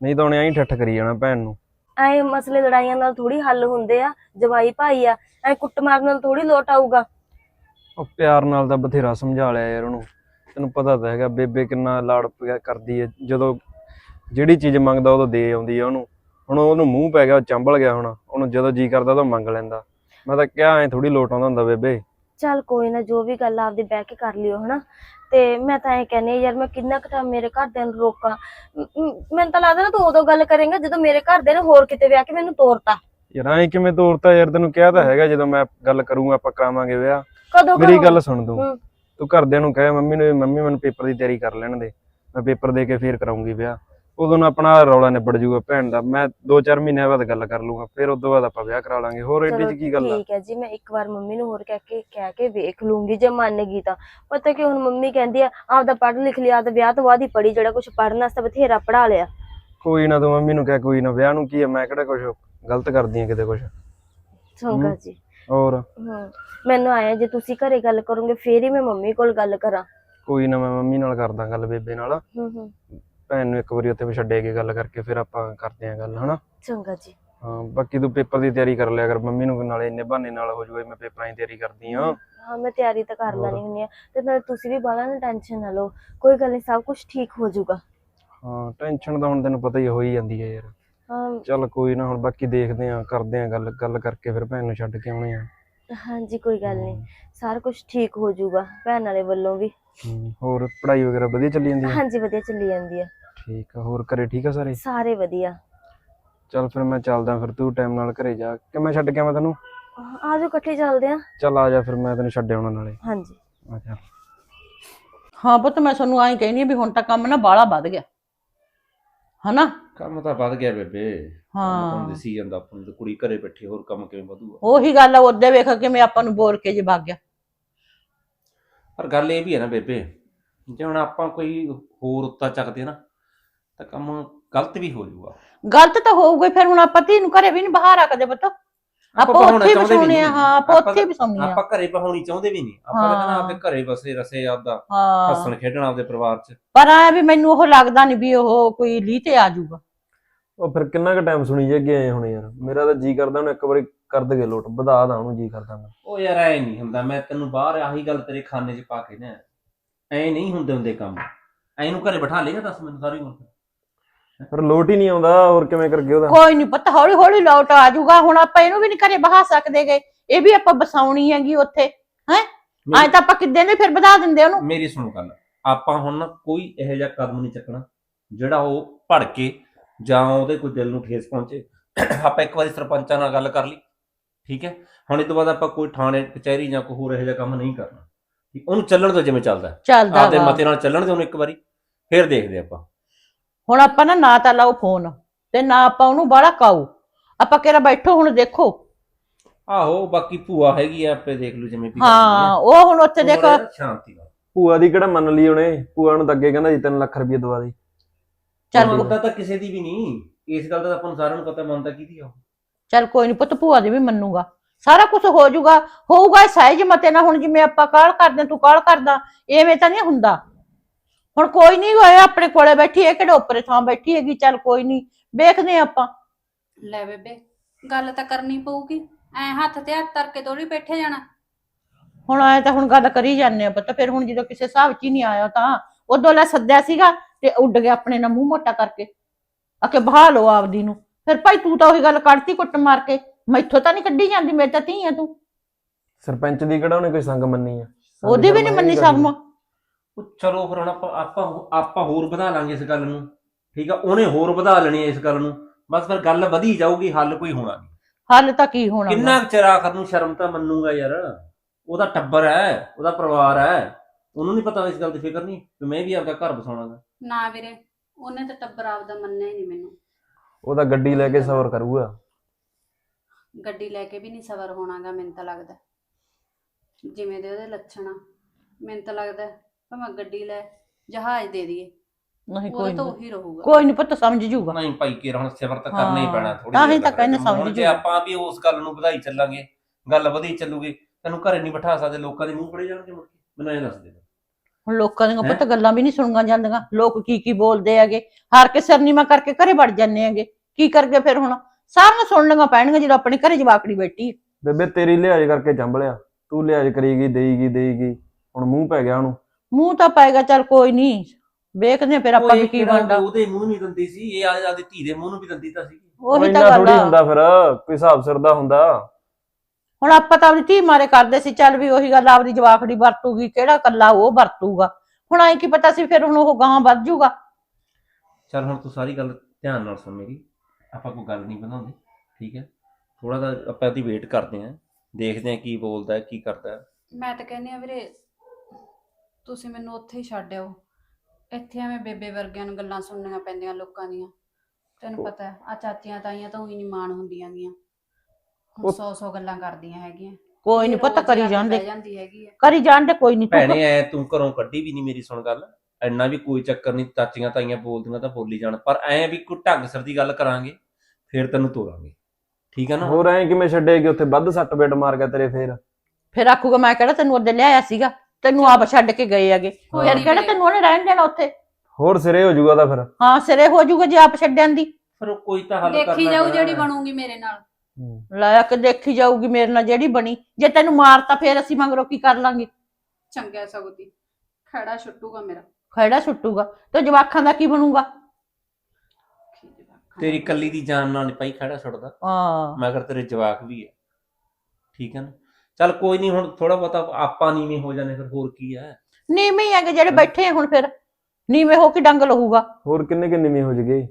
ਨਹੀਂ ਤਾਂ ਉਹਨੇ ਐਂ ਠੱਠ ਕਰੀ ਜਾਣਾ ਭੈਣ ਨੂੰ। ਐ ਮਸਲੇ ਲੜਾਈਆਂ ਨਾਲ ਥੋੜੀ ਹੱਲ ਹੁੰਦੇ ਆ ਜਵਾਈ ਭਾਈ ਆ ਐ ਕੁੱਟਮਾਰ ਨਾਲ ਥੋੜੀ ਲੋਟ ਆਊਗਾ। ਉਹ ਪਿਆਰ ਨਾਲ ਤਾਂ ਬਥੇਰਾ ਸਮਝਾ ਲਿਆ ਯਾਰ ਉਹਨੂੰ। ਤੈਨੂੰ ਪਤਾ ਤਾਂ ਹੈਗਾ ਬੇਬੇ ਕਿੰਨਾ ਲਾੜ ਪਿਆ ਕਰਦੀ ਹੈ ਜਦੋਂ ਜਿਹੜੀ ਚੀਜ਼ ਮੰਗਦਾ ਉਦੋਂ ਦੇ ਆਉਂਦੀ ਹੈ ਉਹਨੂੰ। ਹੁਣ ਉਹਨੂੰ ਮੂੰਹ ਪੈ ਗਿਆ ਉਹ ਚੰਬਲ ਗਿਆ ਹੁਣ ਉਹਨੂੰ ਜਦੋਂ ਜੀ ਕਰਦਾ ਤਾਂ ਮੰਗ ਲੈਂਦਾ। ਮੈਂ ਤਾਂ ਕਿਹਾ ਐ ਥੋੜੀ ਲੋਟ ਆਉਂਦਾ ਹੁੰਦਾ ਬੇਬੇ। ਚੱਲ ਕੋਈ ਨਾ ਜੋ ਵੀ ਗੱਲ ਆਪਦੀ ਬਹਿ ਕੇ ਕਰ ਲਿਓ ਹਨਾ? ਤੇ ਮੈਂ ਤਾਂ ਐ ਕਹਿੰਨੀ ਯਾਰ ਮੈਂ ਕਿੰਨਾ ਕੁ ਟਾਈਮ ਮੇਰੇ ਘਰਦਿਆਂ ਨੂੰ ਰੋਕਾਂ। ਮ- ਮ- ਮੈਨੂੰ ਤਾਂ ਲੱਗਦਾ ਨਾ ਤੂੰ ਉਦੋਂ ਗੱਲ ਕਰੇਂਗਾ ਜਦੋਂ ਮੇਰੇ ਘਰਦੇ ਨੇ ਹੋਰ ਕਿਤੇ ਵਿਆਹ ਕੇ ਮੈਨੂੰ ਤੋਰਤਾ। ਯਾਰ ਐਂ ਕਿਵੇਂ ਤੋਰਤਾ ਯਾਰ? ਤੈਨੂੰ ਕਿਹਾ ਤਾਂ ਹੈਗਾ ਜਦੋਂ ਮੈਂ ਗੱਲ ਕਰੂੰਗਾ ਆਪਾਂ ਕਰਾਵਾਂਗੇ ਵਿਆਹ। ਕਦੋਂ ਮੇਰੀ? ਗੱਲ ਸੁਣ ਤੂੰ। ਹੂੰ। ਤੂੰ ਘਰਦਿਆਂ ਨੂੰ ਕਹੇ ਮੰਮੀ ਨੂੰ ਵੀ ਮੰਮੀ ਮੈਨੂੰ ਪੇਪਰ ਦੀ ਤਿਆਰੀ ਕਰ ਲੈਣ ਦੇ। ਮੈਂ ਪੇਪਰ ਦੇ ਕੇ ਫੇਰ ਕਰਾਉਂਗੀ ਵਿਆਹ। ਉਦੋਂ ਨੂੰ ਆਪਣਾ ਰੌਲਾ ਨਿਬੜ ਜਾਊਗਾ ਭੈਣ ਦਾ। ਮੈਂ 2-4 ਮਹੀਨਿਆਂ ਬਾਅਦ ਗੱਲ ਕਰ ਲੂੰਗਾ ਫਿਰ ਉਦੋਂ ਬਾਅਦ ਆਪਾਂ ਵਿਆਹ ਕਰਾ ਲਾਂਗੇ। ਹੋਰ ਐਡੀ ਚ ਕੀ ਗੱਲ ਆ? ਠੀਕ ਹੈ ਜੀ ਮੈਂ ਇੱਕ ਵਾਰ ਮੰਮੀ ਨੂੰ ਹੋਰ ਕਹਿ ਕੇ ਕਹਿ ਕੇ ਵੇਖ ਲੂੰਗੀ ਜੇ ਮੰਨ ਗਈ ਤਾਂ। ਪਤਾ ਕਿ ਹੁਣ ਮੰਮੀ ਕਹਿੰਦੀ ਆ ਆਪਦਾ ਪੜ੍ਹ ਲਿਖ ਲਿਆ ਤੇ ਵਿਆਹ ਤੋਂ ਬਾਅਦ ਹੀ ਪੜੀ ਜਿਹੜਾ ਕੁਝ ਪੜ੍ਹਨ ਵਾਸਤੇ ਬਥੇਰਾ ਪੜ੍ਹਾ ਲਿਆ। ਕੋਈ ਨਾ ਤੂੰ ਮੰਮੀ ਨੂੰ ਕਹਿ ਕੋਈ ਨਾ ਵਿਆਹ ਨੂੰ ਕੀ ਆ? ਮੈਂ ਕਿਹੜਾ ਕੁਝ ਗਲਤ ਕਰਦੀ ਆ ਕਿਤੇ ਕੁਝ ਚੰਗਾ ਜੀ। ਹੋਰ? ਹਾਂ ਮੈਨੂੰ ਆਇਆ ਜੇ ਤੁਸੀਂ ਘਰੇ ਗੱਲ ਕਰੋਗੇ ਫੇਰ ਹੀ ਮੈਂ ਮੰਮੀ ਕੋਲ ਗੱਲ ਕਰਾਂ। ਕੋਈ ਨਾ ਮੈਂ ਮੰਮੀ ਨਾਲ ਕਰਦਾ ਗੱਲ ਬੇਬੇ ਨਾਲ। ਹੂੰ ਹੂੰ। ਭੈਣ ਨੂੰ ਇੱਕ ਵਾਰੀ ਉੱਥੇ ਛੱਡੇ ਕੇ ਗੱਲ ਕਰਕੇ ਫਿਰ ਆਪਾਂ ਕਰਦੇ ਆਂ ਗੱਲ ਹਨਾ? ਚੰਗਾ ਜੀ। ਹਾਂ ਬਾਕੀ ਤੂੰ ਪੇਪਰ ਦੀ ਤਿਆਰੀ ਕਰ ਲਿਆ ਕਰ ਮੰਮੀ ਨੂੰ ਨਾਲੇ ਇੰਨੇ ਬਹਾਨੇ ਨਾਲ ਹੋ ਜਾਊਗਾ ਵੀ ਮੈਂ ਪੇਪਰਾਂ ਦੀ ਤਿਆਰੀ ਕਰਦੀ ਆ ਹਾਂ ਮੈਂ ਤਿਆਰੀ ਤਾਂ ਕਰ ਲੈਣੀ ਹੁੰਦੀ ਆ ਤੇ ਨਾਲ ਤੁਸੀਂ ਵੀ ਬਾਹਲਾ ਨਾ ਟੈਨਸ਼ਨ ਨਾ ਲਓ। ਕੋਈ ਗੱਲ ਨਹੀਂ ਸਭ ਕੁਝ ਠੀਕ ਹੋ ਜਾਊਗਾ ਹਾਂ ਟੈਨਸ਼ਨ ਤਾਂ ਹੁਣ ਤੈਨੂੰ ਪਤਾ ਹੀ ਆ, ਹੋ ਹੀ ਜਾਂਦੀ ਹੈ ਯਾਰ। ਹਾਂ। ਚੱਲ ਕੋਈ ਨਾ ਹੁਣ ਬਾਕੀ ਦੇਖਦੇ ਆਂ ਕਰਦੇ ਆਂ ਗੱਲ ਗੱਲ ਕਰਕੇ ਫਿਰ ਭੈਣ ਨੂੰ ਛੱਡ ਕੇ ਆਉਣੇ ਆ ਹਾਂਜੀ ਕੋਈ ਗੱਲ ਨਹੀਂ। ਸਾਰਾ ਕੁਝ ਠੀਕ ਹੋ ਜਾਊਗਾ ਭੈਣ ਵਾਲੇ ਵੱਲੋਂ ਵੀ। ਹਮ, ਹੋਰ ਪੜ੍ਹਾਈ ਵਗੈਰਾ ਵਧੀਆ ਚੱਲੀ ਜਾਂਦੀ ਹੈ? ਹਾਂਜੀ ਵਧੀਆ ਚੱਲੀ ਜਾਂਦੀ ਆ ਠੀਕ ਆ ਹੋਰ ਘਰੇ ਠੀਕ ਆ ਸਾਰੇ? ਸਾਰੇ ਵਧੀਆ। ਚੱਲ ਫਿਰ ਮੈਂ ਚੱਲਦਾ ਫਿਰ ਤੂੰ ਟਾਈਮ ਨਾਲ ਘਰੇ ਜਾ। ਕਿ ਮੈਂ ਛੱਡ ਕੇ ਆਵਾਂ ਤੈਨੂੰ? ਆ ਜਾਓ ਇਕੱਠੇ ਚੱਲਦੇ ਆ। ਚੱਲ ਆ ਜਾ ਫਿਰ ਮੈਂ ਤੈਨੂੰ ਛੱਡ ਆਉਣਾ ਨਾਲੇ। ਹਾਂਜੀ। ਆ ਜਾ। ਹਾਂ ਪੁੱਤ ਮੈਂ ਤੁਹਾਨੂੰ ਕਹਿੰਦੀ ਆ ਵੀ ਹੁਣ ਤਾਂ ਕੰਮ ਨਾ ਬਾਲਾ ਵੱਧ ਗਿਆ। ਹਨਾ? ਕੰਮ ਤਾਂ ਵੱਧ ਗਿਆ ਬੇਬੇ। ਹਾਂ। ਤਾਂ ਦਿਸੀ ਜਾਂਦਾ ਆਪਾਂ ਨੂੰ ਤੇ ਕੁੜੀ ਘਰੇ ਬੈਠੀ ਹੋਰ ਕੰਮ ਕਿਵੇਂ ਵਧੂਗਾ? ਉਹੀ ਗੱਲ ਆ ਉਹਦੇ ਵੇਖ ਕਿਵੇਂ ਆਪਾਂ ਨੂੰ ਬੋਲ ਕੇ ਜੇ ਵਗ ਗਿਆ। ਪਰ ਗੱਲ ਇਹ ਵੀ ਹੈ ਨਾ ਬੇਬੇ ਜੇ ਹੁਣ ਆਪਾਂ ਕੋਈ ਹੋਰ ਉੱਤਾ ਚੱਕਦੇ ਨਾ ਤਾਂ ਕੰਮ ਗਲਤ ਵੀ ਹੋ ਜਾਊਗਾ। ਗਲਤ ਤਾਂ ਹੋਊਗਾ ਹੀ, ਫਿਰ ਹੁਣ ਆਪਾਂ ਧੀ ਨੂੰ ਘਰੇ ਵੀ ਨਹੀਂ ਬਾਹਰ ਰੱਖਦੇ ਪੁੱਤ। ਆਪਾਂ ਉੱਥੇ ਵੀ ਚਾਹੁੰਦੇ ਸੌਣੇ ਆ ਨਹੀਂ। ਹਾਂ ਆਪਾਂ ਆਪਾਂ ਉੱਥੇ ਵੀ ਸੌਣੇ ਆ। ਆਪਾਂ ਘਰੇ ਪਹਾਉਣੀ ਚਾਹੁੰਦੇ ਵੀ ਨਹੀਂ। ਆਪਾਂ ਤਾਂ ਕਹਿੰਦਾ। ਆਪਦੇ ਘਰੇ ਬਸੇ ਰਸੇ ਆਪਦਾ ਹਾਂ। ਹੱਸਣ ਖੇਡਣ ਆਪਦੇ ਪਰਿਵਾਰ 'ਚ। ਪਰ ਆਇਆ ਵੀ ਮੈਨੂੰ ਉਹ ਲੱਗਦਾ ਨਹੀਂ ਵੀ ਉਹ ਕੋਈ ਲੀਹ ਤੇ ਆ ਜਾਊਗਾ। ਉਹ ਫਿਰ ਕਿੰਨਾ ਕੁ ਟਾਈਮ ਸੁਣੀ ਜਾਗੇ ਆਏ ਹੁਣ ਯਾਰ। ਮੇਰਾ ਤਾਂ ਜੀ ਕਰਦਾ ਉਹਨੂੰ ਇੱਕ ਵਾਰੀ ਕਰ ਦਗੇ ਲੋਟ। ਵਧਾ ਦਾ ਉਹਨੂੰ ਜੀ ਕਰਦਾ ਮੈਂ। ਉਹ ਯਾਰ ਐ ਨਹੀਂ ਹੁੰਦਾ। ਮੈਂ ਤੈਨੂੰ ਬਾਹਰ ਆਹੀ ਗੱਲ ਤੇਰੇ ਖਾਨੇ 'ਚ ਪਾ ਕੇ ਨਾ ਐ ਨਹੀਂ ਹੁੰਦੇ ਹੁੰਦੇ ਕੰਮ। ਐ ਨੂੰ ਘਰੇ ਬਿਠਾ ਲੇਗਾ ਦੱਸ ਮੈਨੂੰ ਸਾਰੀ ਉਮਰ। ਫਿਰ ਲੋਟ ਹੀ ਨਹੀਂ ਆਉਂਦਾ ਹੋਰ ਕਿਵੇਂ ਕਰਗੇ ਉਹਦਾ? ਕੋਈ ਨਹੀਂ ਪਤਾ ਹੌਲੀ ਹੌਲੀ ਲੌਟ ਆ ਜਾਊਗਾ ਹੁਣ ਆਪਾਂ ਇਹਨੂੰ ਵੀ ਨਹੀਂ ਘਰੇ ਬਹਾ ਸਕਦੇਗੇ ਇਹ ਵੀ ਆਪਾਂ ਬਸਾਉਣੀ ਹੈਗੀ ਉੱਥੇ ਅੱਜ ਤਾਂ ਆਪਾਂ ਕਿੱਦਾਂ ਦੇ ਫਿਰ ਵਧਾ ਦਿੰਦੇ ਉਹਨੂੰ? ਮੇਰੀ ਸੁਣੋ ਗੱਲ ਆਪਾਂ ਹੁਣ ਨਾ ਕੋਈ ਇਹੋ ਜਿਹਾ ਕਦਮ ਨਹੀਂ ਚੱਕਣਾ ਜਿਹੜਾ ਉਹ ਭੜ ਕੇ ਜਾਂ ਉਹਦੇ ਕੋਈ ਦਿਲ ਨੂੰ ਠੇਸ ਪਹੁੰਚੇ। ਆਪਾਂ ਇੱਕ ਵਾਰੀ ਸਰਪੰਚਾਂ ਨਾਲ ਗੱਲ ਕਰ ਲਈ ਠੀਕ ਹੈ? ਹੁਣ ਇਹ ਤੋਂ ਬਾਅਦ ਆਪਾਂ ਕੋਈ ਥਾਣੇ ਕਚਹਿਰੀ ਜਾਂ ਕੋਈ ਹੋਰ ਇਹੋ ਜਿਹਾ ਕੰਮ ਨਹੀਂ ਕਰਨਾ। ਉਹਨੂੰ ਚੱਲਣ ਤੋਂ ਜਿਵੇਂ ਚੱਲਦਾ ਹੈ। ਚੱਲਦਾ ਆਪਦੇ। ਮਤੇ ਨਾਲ ਚੱਲਣ ਦੇ ਉਹਨੂੰ ਇੱਕ ਵਾਰੀ ਫੇਰ ਦੇਖਦੇ ਆਪਾਂ। ਹੁਣ ਆਪਾਂ ਨਾ ਨਾ ਤਾਂ ਲਾਓ ਫੋਨ ਤੇ ਨਾ ਆਪਾਂ ਉਹਨੂੰ ਬਾਹਲਾ ਕਾਓ ਆਪਾਂ ਕਿਹੜਾ ਬੈਠੋ ਹੁਣ ਦੇਖੋ। ਆਹੋ ਬਾਕੀ ਭੂਆ ਹੈਗੀ ਆ ਆਪੇ ਦੇਖ ਲਓ ਜਿਵੇਂ ਵੀ ਹਾਂ ਉਹ ਹੁਣ ਉੱਥੇ ਦੇਖੋ। ਆ। ਉਹ ਸ਼ਾਂਤੀ ਨਾਲ। ਭੂਆ ਦੀ ਕਿਹੜਾ ਮੰਨ ਲਈ ਉਹਨੇ? ਭੂਆ ਨੂੰ ਤਾਂ ਅੱਗੇ ਕਹਿੰਦਾ ਜੀ 3 ਲੱਖ ਰੁਪਏ ਦਵਾ ਦੇ। ਚੱਲ ਮੰਨਦਾ ਤਾਂ ਕਿਸੇ ਦੀ ਵੀ ਨਹੀਂ। ਇਸ ਗੱਲ ਦਾ ਤਾਂ ਆਪਾਂ ਨੂੰ ਸਾਰਿਆਂ ਨੂੰ ਪਤਾ ਮੰਨਦਾ ਕਿਹਦੀ ਆ ਉਹ। ਚੱਲ ਕੋਈ ਨਹੀਂ ਪੁੱਤ ਭੂਆ ਦੀ ਵੀ ਮੰਨੂਗਾ। ਸਾਰਾ ਕੁਝ ਹੋ ਜਾਊਗਾ। ਹੋਊਗਾ ਸਹਿਜ ਮਤੇ ਨਾ ਹੁਣ ਜਿਵੇਂ ਆਪਾਂ ਕਾਲ ਕਰਦੇ ਤੂੰ ਕਾਲ ਕਰਦਾ। ਐਵੇਂ ਤਾਂ ਨਹੀਂ ਹੁੰਦਾ। ਹੁਣ ਕੋਈ ਨਹੀਂ ਹੋਇਆ ਆਪਣੇ ਕੋਲੇ ਬੈਠੀ ਹੈ ਕਿਹੜੇ ਉੱਪਰੇ ਥਾਂ ਬੈਠੀ ਹੈਗੀ ਚੱਲ ਕੋਈ ਨਹੀਂ ਵੇਖਦੇ ਹਾਂ ਆਪਾਂ। ਲੈ ਬੇਬੇ ਗੱਲ ਤਾਂ ਕਰਨੀ ਪਊਗੀ ਐ ਹੱਥ ਤੇ ਹੱਥ ਧਰ ਕੇ ਥੋੜੀ ਬੈਠੇ ਜਾਣਾ। ਹੁਣ ਆਏ ਤਾਂ ਹੁਣ ਗੱਲ ਕਰੀ ਜਾਂਦੇ ਆ ਪਤਾ ਫਿਰ ਹੁਣ ਜਦੋਂ ਕਿਸੇ ਹਿਸਾਬ 'ਚ ਹੀ ਨਹੀਂ ਆਇਆ ਤਾਂ ਉਦੋਂ ਲੈ ਸੱਦਿਆ ਸੀਗਾ ਤੇ ਉੱਡ ਗਿਆ ਆਪਣੇ ਨਾਲ ਮੂੰਹ ਮੋਟਾ ਕਰਕੇ। ਆਕੇ ਬਹਾ ਲਓ ਆਪਦੀ ਨੂੰ। ਫਿਰ ਭਾਈ ਤੂੰ ਤਾਂ ਉਹੀ ਗੱਲ ਕੱਢਤੀ ਕੁੱਟ ਮਾਰ ਕੇ ਮੈਥੋਂ ਤਾਂ ਨਹੀਂ ਕੱਢੀ ਜਾਂਦੀ ਮੇਰੇ ਤਾਂ ਧੀ ਆ ਤੂੰ। ਸਰਪੰਚ ਦੀ ਕਿਹੜਾ ਉਹਨੇ ਕੋਈ ਸੰਗ ਮੰਨੀ ਆ? ਸੰਗ ਉਹਦੀ ਵੀ ਨਹੀਂ ਸ਼ਰਮ ਮੰਨੀ ਗੱਲ। ਸਗਮਾ ਉਹ ਚਲੋ ਫਿਰ ਹੁਣ ਆਪਾਂ ਆਪਾਂ ਆਪਾਂ ਹੋਰ ਵਧਾ ਲਾਂਗੇ ਇਸ ਗੱਲ ਨੂੰ। ਠੀਕ ਆ ਉਹਨੇ ਹੋਰ ਵਧਾ ਲੈਣੀ ਹੈ ਇਸ ਗੱਲ ਨੂੰ। ਬਸ ਫਿਰ ਗੱਲ ਵਧੀ ਜਾਊਗੀ ਹੱਲ ਕੋਈ ਹੋਣਾ ਨਹੀਂ। ਹੱਲ ਤਾਂ ਕੀ ਹੋਣਾ ਕਿੰਨਾ ਕੁ ਚਿਰ ਆਖਰ ਨੂੰ ਸ਼ਰਮ ਤਾਂ ਮੰਨੂਗਾ ਯਾਰ? ਉਹਦਾ ਟੱਬਰ ਹੈ ਉਹਦਾ ਪਰਿਵਾਰ ਹੈ। ਉਹਨੂੰ ਨਹੀਂ ਪਤਾ ਇਸ ਗੱਲ ਦੀ ਫਿਕਰ ਨਹੀਂ ਕਿ ਮੈਂ ਵੀ ਆਪਦਾ ਘਰ ਬਸਾਉਣਾ ਨਾ ਵੀਰੇ ਉਹਨੇ ਤਾਂ ਟੱਬਰ ਆਪਦਾ ਮੰਨਿਆ ਹੀ ਨਹੀਂ ਮੈਨੂੰ। ਉਹ ਤਾਂ ਗੱਡੀ ਲੈ ਕੇ ਸਫ਼ਰ ਕਰੂਗਾ। ਗੱਡੀ ਲੈ ਕੇ ਵੀ ਨਹੀਂ ਸਵਰ ਹੋਣਾਗਾ ਮੈਨੂੰ ਤਾਂ ਲੱਗਦਾ। ਜਿਵੇਂ ਦੇ ਉਹਦੇ ਲੱਛਣ ਆ। ਮੈਨੂੰ ਤਾਂ ਲੱਗਦਾ ਭਾਵੇਂ ਗੱਡੀ ਲੈ ਜਹਾਜ਼ ਦੇ ਦਈਏ ਨਹੀਂ ਉਹ ਕੋਈ ਤਾਂ। ਉਹੀ ਰਹੂਗਾ। ਕੋਈ ਨਹੀਂ ਪੁੱਤ ਸਮਝ ਜੂਗਾ। ਨਹੀਂ ਭਾਈ ਕੇ ਹੁਣ ਸਿਵਰ ਤਾਂ ਕਰਨਾ ਹੀ ਹਾਂ, ਪੈਣਾ ਥੋੜੀ ਤਾਂ ਹੀ ਤਾਂ ਕਹਿੰਦੇ ਸਮਝ ਜੇ ਜੂ। ਆਪਾਂ ਵੀ ਉਸ ਗੱਲ ਨੂੰ ਵਧਾਈ ਚੱਲਾਂਗੇ ਗੱਲ ਵਧੀ ਚੱਲੂਗੀ ਤੈਨੂੰ ਘਰੇ ਨਹੀਂ ਬਿਠਾ ਸਕਦੇ ਲੋਕਾਂ ਦੇ ਮੂੰਹ ਫੜੇ ਜਾਣਗੇ ਮੁੜ ਕੇ। ਮੈਨੂੰ ਇਹ ਦੱਸ ਦੇ। ਹੁਣ ਲੋਕਾਂ ਦੀਆਂ ਪੁੱਤ? ਗੱਲਾਂ ਵੀ ਨਹੀਂ ਸੁਣੀਆਂ ਜਾਂਦੀਆਂ। ਲੋਕ ਕੀ ਕੀ ਬੋਲਦੇ ਹੈਗੇ? ਹਾਰ ਕੇ ਸਰਨੀਮਾ ਕਰਕੇ ਘਰੇ ਵੜ ਜਾਂਦੇ ਹੈਗੇ। ਕੀ ਕਰਗੇ ਫਿਰ ਹੁਣ? ਸਾਰੀਆਂ ਸੁਣਨੀਆਂ ਪੈਣਗੀਆਂ ਜਦੋਂ ਆਪਣੇ ਘਰੇ ਜਵਾਕੜੀ ਬੈਠੀ ਹੈ। ਬੇਬੇ ਤੇਰੀ ਲਿਹਾਜ਼ ਕਰਕੇ ਚੰਬਲਿਆ ਤੂੰ ਲਿਹਾਜ਼ ਕਰੀਗੀ ਦੇਈਗੀ ਦੇਈਗੀ। ਹੁਣ ਮੂੰਹ ਪੈ ਗਿਆ ਉਹਨੂੰ। ਮੂੰਹ ਤਾਂ ਪਾਏਗਾ ਚੱਲ ਕੋਈ ਨਹੀਂ। ਵੇਖਦੇ ਫਿਰ ਆਪਾਂ ਵੀ ਕੀ ਬਣਦਾ। ਉਹਦੇ ਮੂੰਹ ਨਹੀਂ ਦੰਦੀ ਸੀ ਇਹ ਆ ਆਦੀ ਧੀ ਦੇ ਮੂੰਹ ਨੂੰ ਵੀ ਦੰਦੀ ਤਾਂ ਸੀ। ਉਹ ਤਾਂ ਗੱਲ ਥੋੜੀ ਆ। ਹੁੰਦਾ ਫਿਰ ਕੋਈ ਹਿਸਾਬ ਸਿਰ ਦਾ ਹੁੰਦਾ। ਹੁਣ ਆਪਾਂ ਤਾਂ ਆਪਣੀ ਧੀ ਮਾਰੇ ਕਰਦੇ ਸੀ ਚੱਲ ਵੀ ਉਹੀ ਗੱਲ ਆਪਦੀ ਜਵਾਕੜੀ ਵਰਤੂਗੀ ਕਿਹੜਾ ਕੱਲਾ ਉਹ ਵਰਤੂਗਾ। ਹੁਣ ਐ ਕੀ ਪਤਾ ਸੀ ਫਿਰ ਹੁਣ ਉਹ ਗਾਂ ਵੱਧ ਜੂਗਾ। ਚੱਲ ਹੁਣ ਤੂੰ ਸਾਰੀ ਗੱਲ ਧਿਆਨ ਨਾਲ ਸੁਣ ਮੇਰੀ। ਆਪਾਂ ਕੋਈ ਗੱਲ ਨਹੀਂ ਬਣਾਉਂਦੇ ਠੀਕ ਹੈ? ਥੋੜਾ ਜਿਹਾ ਆਪਾਂ ਇਹਦੀ ਵੇਟ ਕਰਦੇ ਆਂ ਦੇਖਦੇ ਆਂ ਕੀ ਬੋਲਦਾ ਹੈ ਕੀ ਕਰਦਾ। ਹੈ ਮੈਂ ਤਾਂ ਕਹਿੰਦੀ ਆ ਵੀਰੇ ਤੁਸੀਂ ਮੈਨੂੰ ਉੱਥੇ ਹੀ ਛੱਡ ਆਓ। ਇੱਥੇ ਐਵੇਂ ਬੇਬੇ ਵਰਗਿਆਂ ਨੂੰ ਗੱਲਾਂ ਸੁਣਨੀਆਂ ਪੈਂਦੀਆਂ ਲੋਕਾਂ ਦੀਆਂ। ਤੈਨੂੰ ਪਤਾ ਹੈ ਆ ਚਾਚੀਆਂ ਤਾਈਆਂ ਤਾਂ ਉਹੀ ਨਹੀਂ ਮਾਣ ਹੁੰਦੀਆਂ ਗੀਆਂ। ਉਹ- ਸੌ ਸੌ ਗੱਲਾਂ ਕਰਦੀਆਂ ਹੈਗੀਆਂ। ਕੋਈ ਨਹੀਂ ਫਿਰ ਪਤਾ ਕਰੀ ਆ ਕੇ ਜਾਂਦੇ। ਬਹਿ ਜਾਂਦੀ ਹੈਗੀ ਹੈ। ਕਰੀ ਜਾਂਦੇ ਕੋਈ ਨਹੀਂ ਭੈਣੇ ਐ ਤੂੰ ਘਰੋਂ ਕੱਢੀ ਵੀ ਨਹੀਂ ਮੇਰੀ ਸੁਣ ਗੱਲ। ਇੰਨਾ ਵੀ ਕੋਈ ਚੱਕਰ ਨਹੀਂ ਚਾਚੀਆਂ ਤਾਈਆਂ ਬੋਲਦੀਆਂ ਤਾਂ ਬੋਲੀ ਜਾਣ। ਪਰ ਐ ਵੀ ਕੋਈ ਢੰਗ ਸਿਰ ਦੀ ਗੱਲ ਕਰਾਂਗੇ ਫਿਰ ਤੈਨੂੰ ਤੋਰਾਂਗੇ। ਠੀਕ ਹੈ ਨਾ? ਹੋਰ ਐਂ ਕਿਵੇਂ ਛੱਡੇਗੀ ਉੱਥੇ? ਵੱਧ ਸੱਟ ਬੇਟ ਮਾਰ ਗਿਆ ਤੇਰੇ ਫੇਰ। ਫਿਰ ਆਖੂਗਾ ਮੈਂ ਕਿਹੜਾ ਤੈਨੂੰ ਉਹਦੇ ਲਿਆਇਆ ਸੀਗਾ? ਤੈਨੂੰ ਆਪ ਛੱਡ ਕੇ ਗਏ ਹੈਗੇ। ਕੋਈ ਫਿਰ ਕਿਹੜਾ। ਤੈਨੂੰ ਉਹਨੇ ਰਹਿਣ ਦੇਣਾ ਉੱਥੇ? ਹੋਰ ਸਿਰੇ ਹੋ ਜਾਊਗਾ ਤਾਂ ਫਿਰ। ਹਾਂ ਸਿਰੇ ਹੋ ਜਾਊਗਾ ਜੇ ਆਪ ਛੱਡਿਆਂ ਦੀ। ਫਿਰ ਉਹ ਕੋਈ ਤਾਂ ਹੱਲ ਕਰਨਾ ਦੇਖੀ ਜਾਊ ਪੈਣਾ ਜਿਹੜੀ ਹੈ। ਬਣੂਗੀ ਮੇਰੇ ਨਾਲ। ਲਾਇਆ ਕਿ ਦੇਖੀ ਜਾਊਗੀ ਮੇਰੇ ਨਾਲ ਜਿਹੜੀ ਬਣੀ। ਜੇ ਤੈਨੂੰ ਮਾਰਤਾ ਫਿਰ ਅਸੀਂ ਮਗਰੋਂ ਕੀ ਕਰ ਲਾਂਗੇ? ਚੰਗਿਆ ਸਗੋਤੀ ਖੜਾ ਛੁੱਟੂਗਾ ਮੇਰਾ। ਖੜਾ ਛੁੱਟੂਗਾ। ਤੇ ਜਵਾਖਾਂ ਦਾ ਕੀ ਬਣੂਗਾ? ਤੇਰੀ ਕੱਲੀ ਦੀ ਜਾਨ ਨਾਲ ਨਹੀਂ ਪਈ ਖੜਾ ਛੁੱਟਦਾ। ਹਾਂ। ਮਗਰ ਤੇਰੇ ਜਵਾਕ ਵੀ ਹੈ। ਠੀਕ ਹੈ ਨਾ? ਚੱਲ ਕੋਈ ਨਹੀਂ ਹੁਣ ਥੋੜਾ ਬਹੁਤਾ ਆਪਾਂ ਨੀਵੇਂ ਹੋ ਜਾਣੇ ਫਿਰ ਹੋਰ ਕੀ ਹੈ? ਨੀਵੇਂ ਹੀ ਹੈਗੇ ਜਿਹੜੇ ਬੈਠੇ ਆ ਹੁਣ ਫਿਰ। ਨੀਵੇਂ ਹੋ ਕੇ ਡੰਗ ਲਹੂਗਾ। ਹੋਰ ਕਿੰਨੇ ਕਿੰਨੇ ਨੀਵੇਂ ਹੋ ਜਗੇ?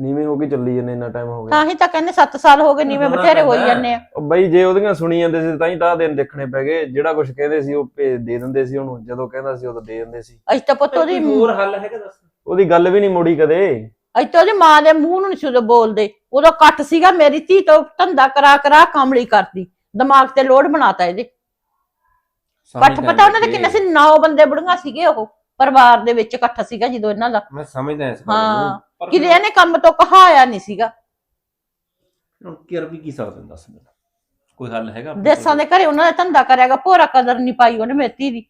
ਨੀਵੇਂ ਹੋ ਕੇ ਚੱਲੀ ਜਾਂਦੇ ਇੰਨਾ ਟਾਈਮ ਹੋ ਗਿਆ। ਤਾਂ ਹੀ ਤਾਂ ਕਹਿੰਦੇ 7 ਸਾਲ ਹੋ ਗਏ ਨੀਵੇਂ ਹੋਣਾ ਬਥੇਰੇ ਹੋਈ ਪੈਂਦਾ। ਜਾਂਦੇ ਆ। ਉਹ ਬਈ ਜੇ ਉਹਦੀਆਂ ਸੁਣੀ ਜਾਂਦੇ ਸੀ ਤਾਂ ਹੀ ਤਾਂ ਦਿਨ ਦੇਖਣੇ ਪੈ ਗਏ। ਜਿਹੜਾ ਕੁਝ ਕਹਿੰਦੇ ਸੀ ਉਹ ਭੇਜ ਦੇ ਦਿੰਦੇ ਸੀ ਉਹਨੂੰ ਜਦੋਂ ਕਹਿੰਦਾ ਸੀ ਉਦੋਂ ਦੇ ਦਿੰਦੇ ਸੀ। ਅੱਜ ਤਾਂ ਪੁੱਤ ਉਹਦੀ ਕੋਈ ਹੋਰ ਹੱਲ ਹੈਗਾ ਦੱਸ? ਉਹਦੀ ਗੱਲ ਵੀ ਨਹੀਂ ਮੋੜੀ ਕਦੇ। ਅੱਜ ਤਾਂ ਉਹਦੀ ਮਾਂ ਦੇ ਮੂੰਹ ਨੂੰ ਨਹੀਂ ਸੀ ਉਦੋਂ ਬੋਲਦੇ। ਉਦੋਂ ਕੱਟ ਸੀਗਾ ਮੇਰੀ ਧੀ ਤੋਂ ਧੰਦਾ ਕਰਾ ਕਰਾ ਕਾਮਲੀ ਕਰਦੀ। ਦਿਮਾਗ ਤੇ ਲੋਡ ਬਣਾਤਾ ਇਹਦੇ। ਇਕੱਠ ਪਤਾ ਉਹਨਾਂ ਦੇ ਕਿੰਨੇ ਸੀ? 9 ਬੰਦੇ ਬੁੜੀਆਂ ਸੀਗੇ ਉਹ। ਪਰਿਵਾਰ ਦੇ ਵਿੱਚ ਇਕੱਠ ਸੀਗਾ ਜਦੋਂ ਇਹਨਾਂ ਦਾ। ਮੈਂ ਸਮਝਦਾ ਇਸ ਗੱਲ ਹਾਂ, ਨੂੰ। ਕਿਤੇ ਇਹਨੇ ਕੰਮ ਤੋਂ ਕਹਾਇਆ ਨਹੀਂ ਸੀਗਾ। ਹੁਣ ਕਰ ਵੀ ਕੀ ਸਕਦੇ ਹਾਂ, ਦੱਸ ਮੈਨੂੰ। ਕੋਈ ਹੱਲ ਹੈਗਾ ਆਪਣੇ ਦੇਸਾਂ ਕੋਲ? ਦੇ ਘਰੇ ਉਹਨਾਂ ਦਾ ਧੰਦਾ ਕਰਿਆਗਾ ਭੋਰਾ ਕਦਰ ਨਹੀਂ ਪਾਈ ਉਹਨੇ ਧੀ ਦੀ।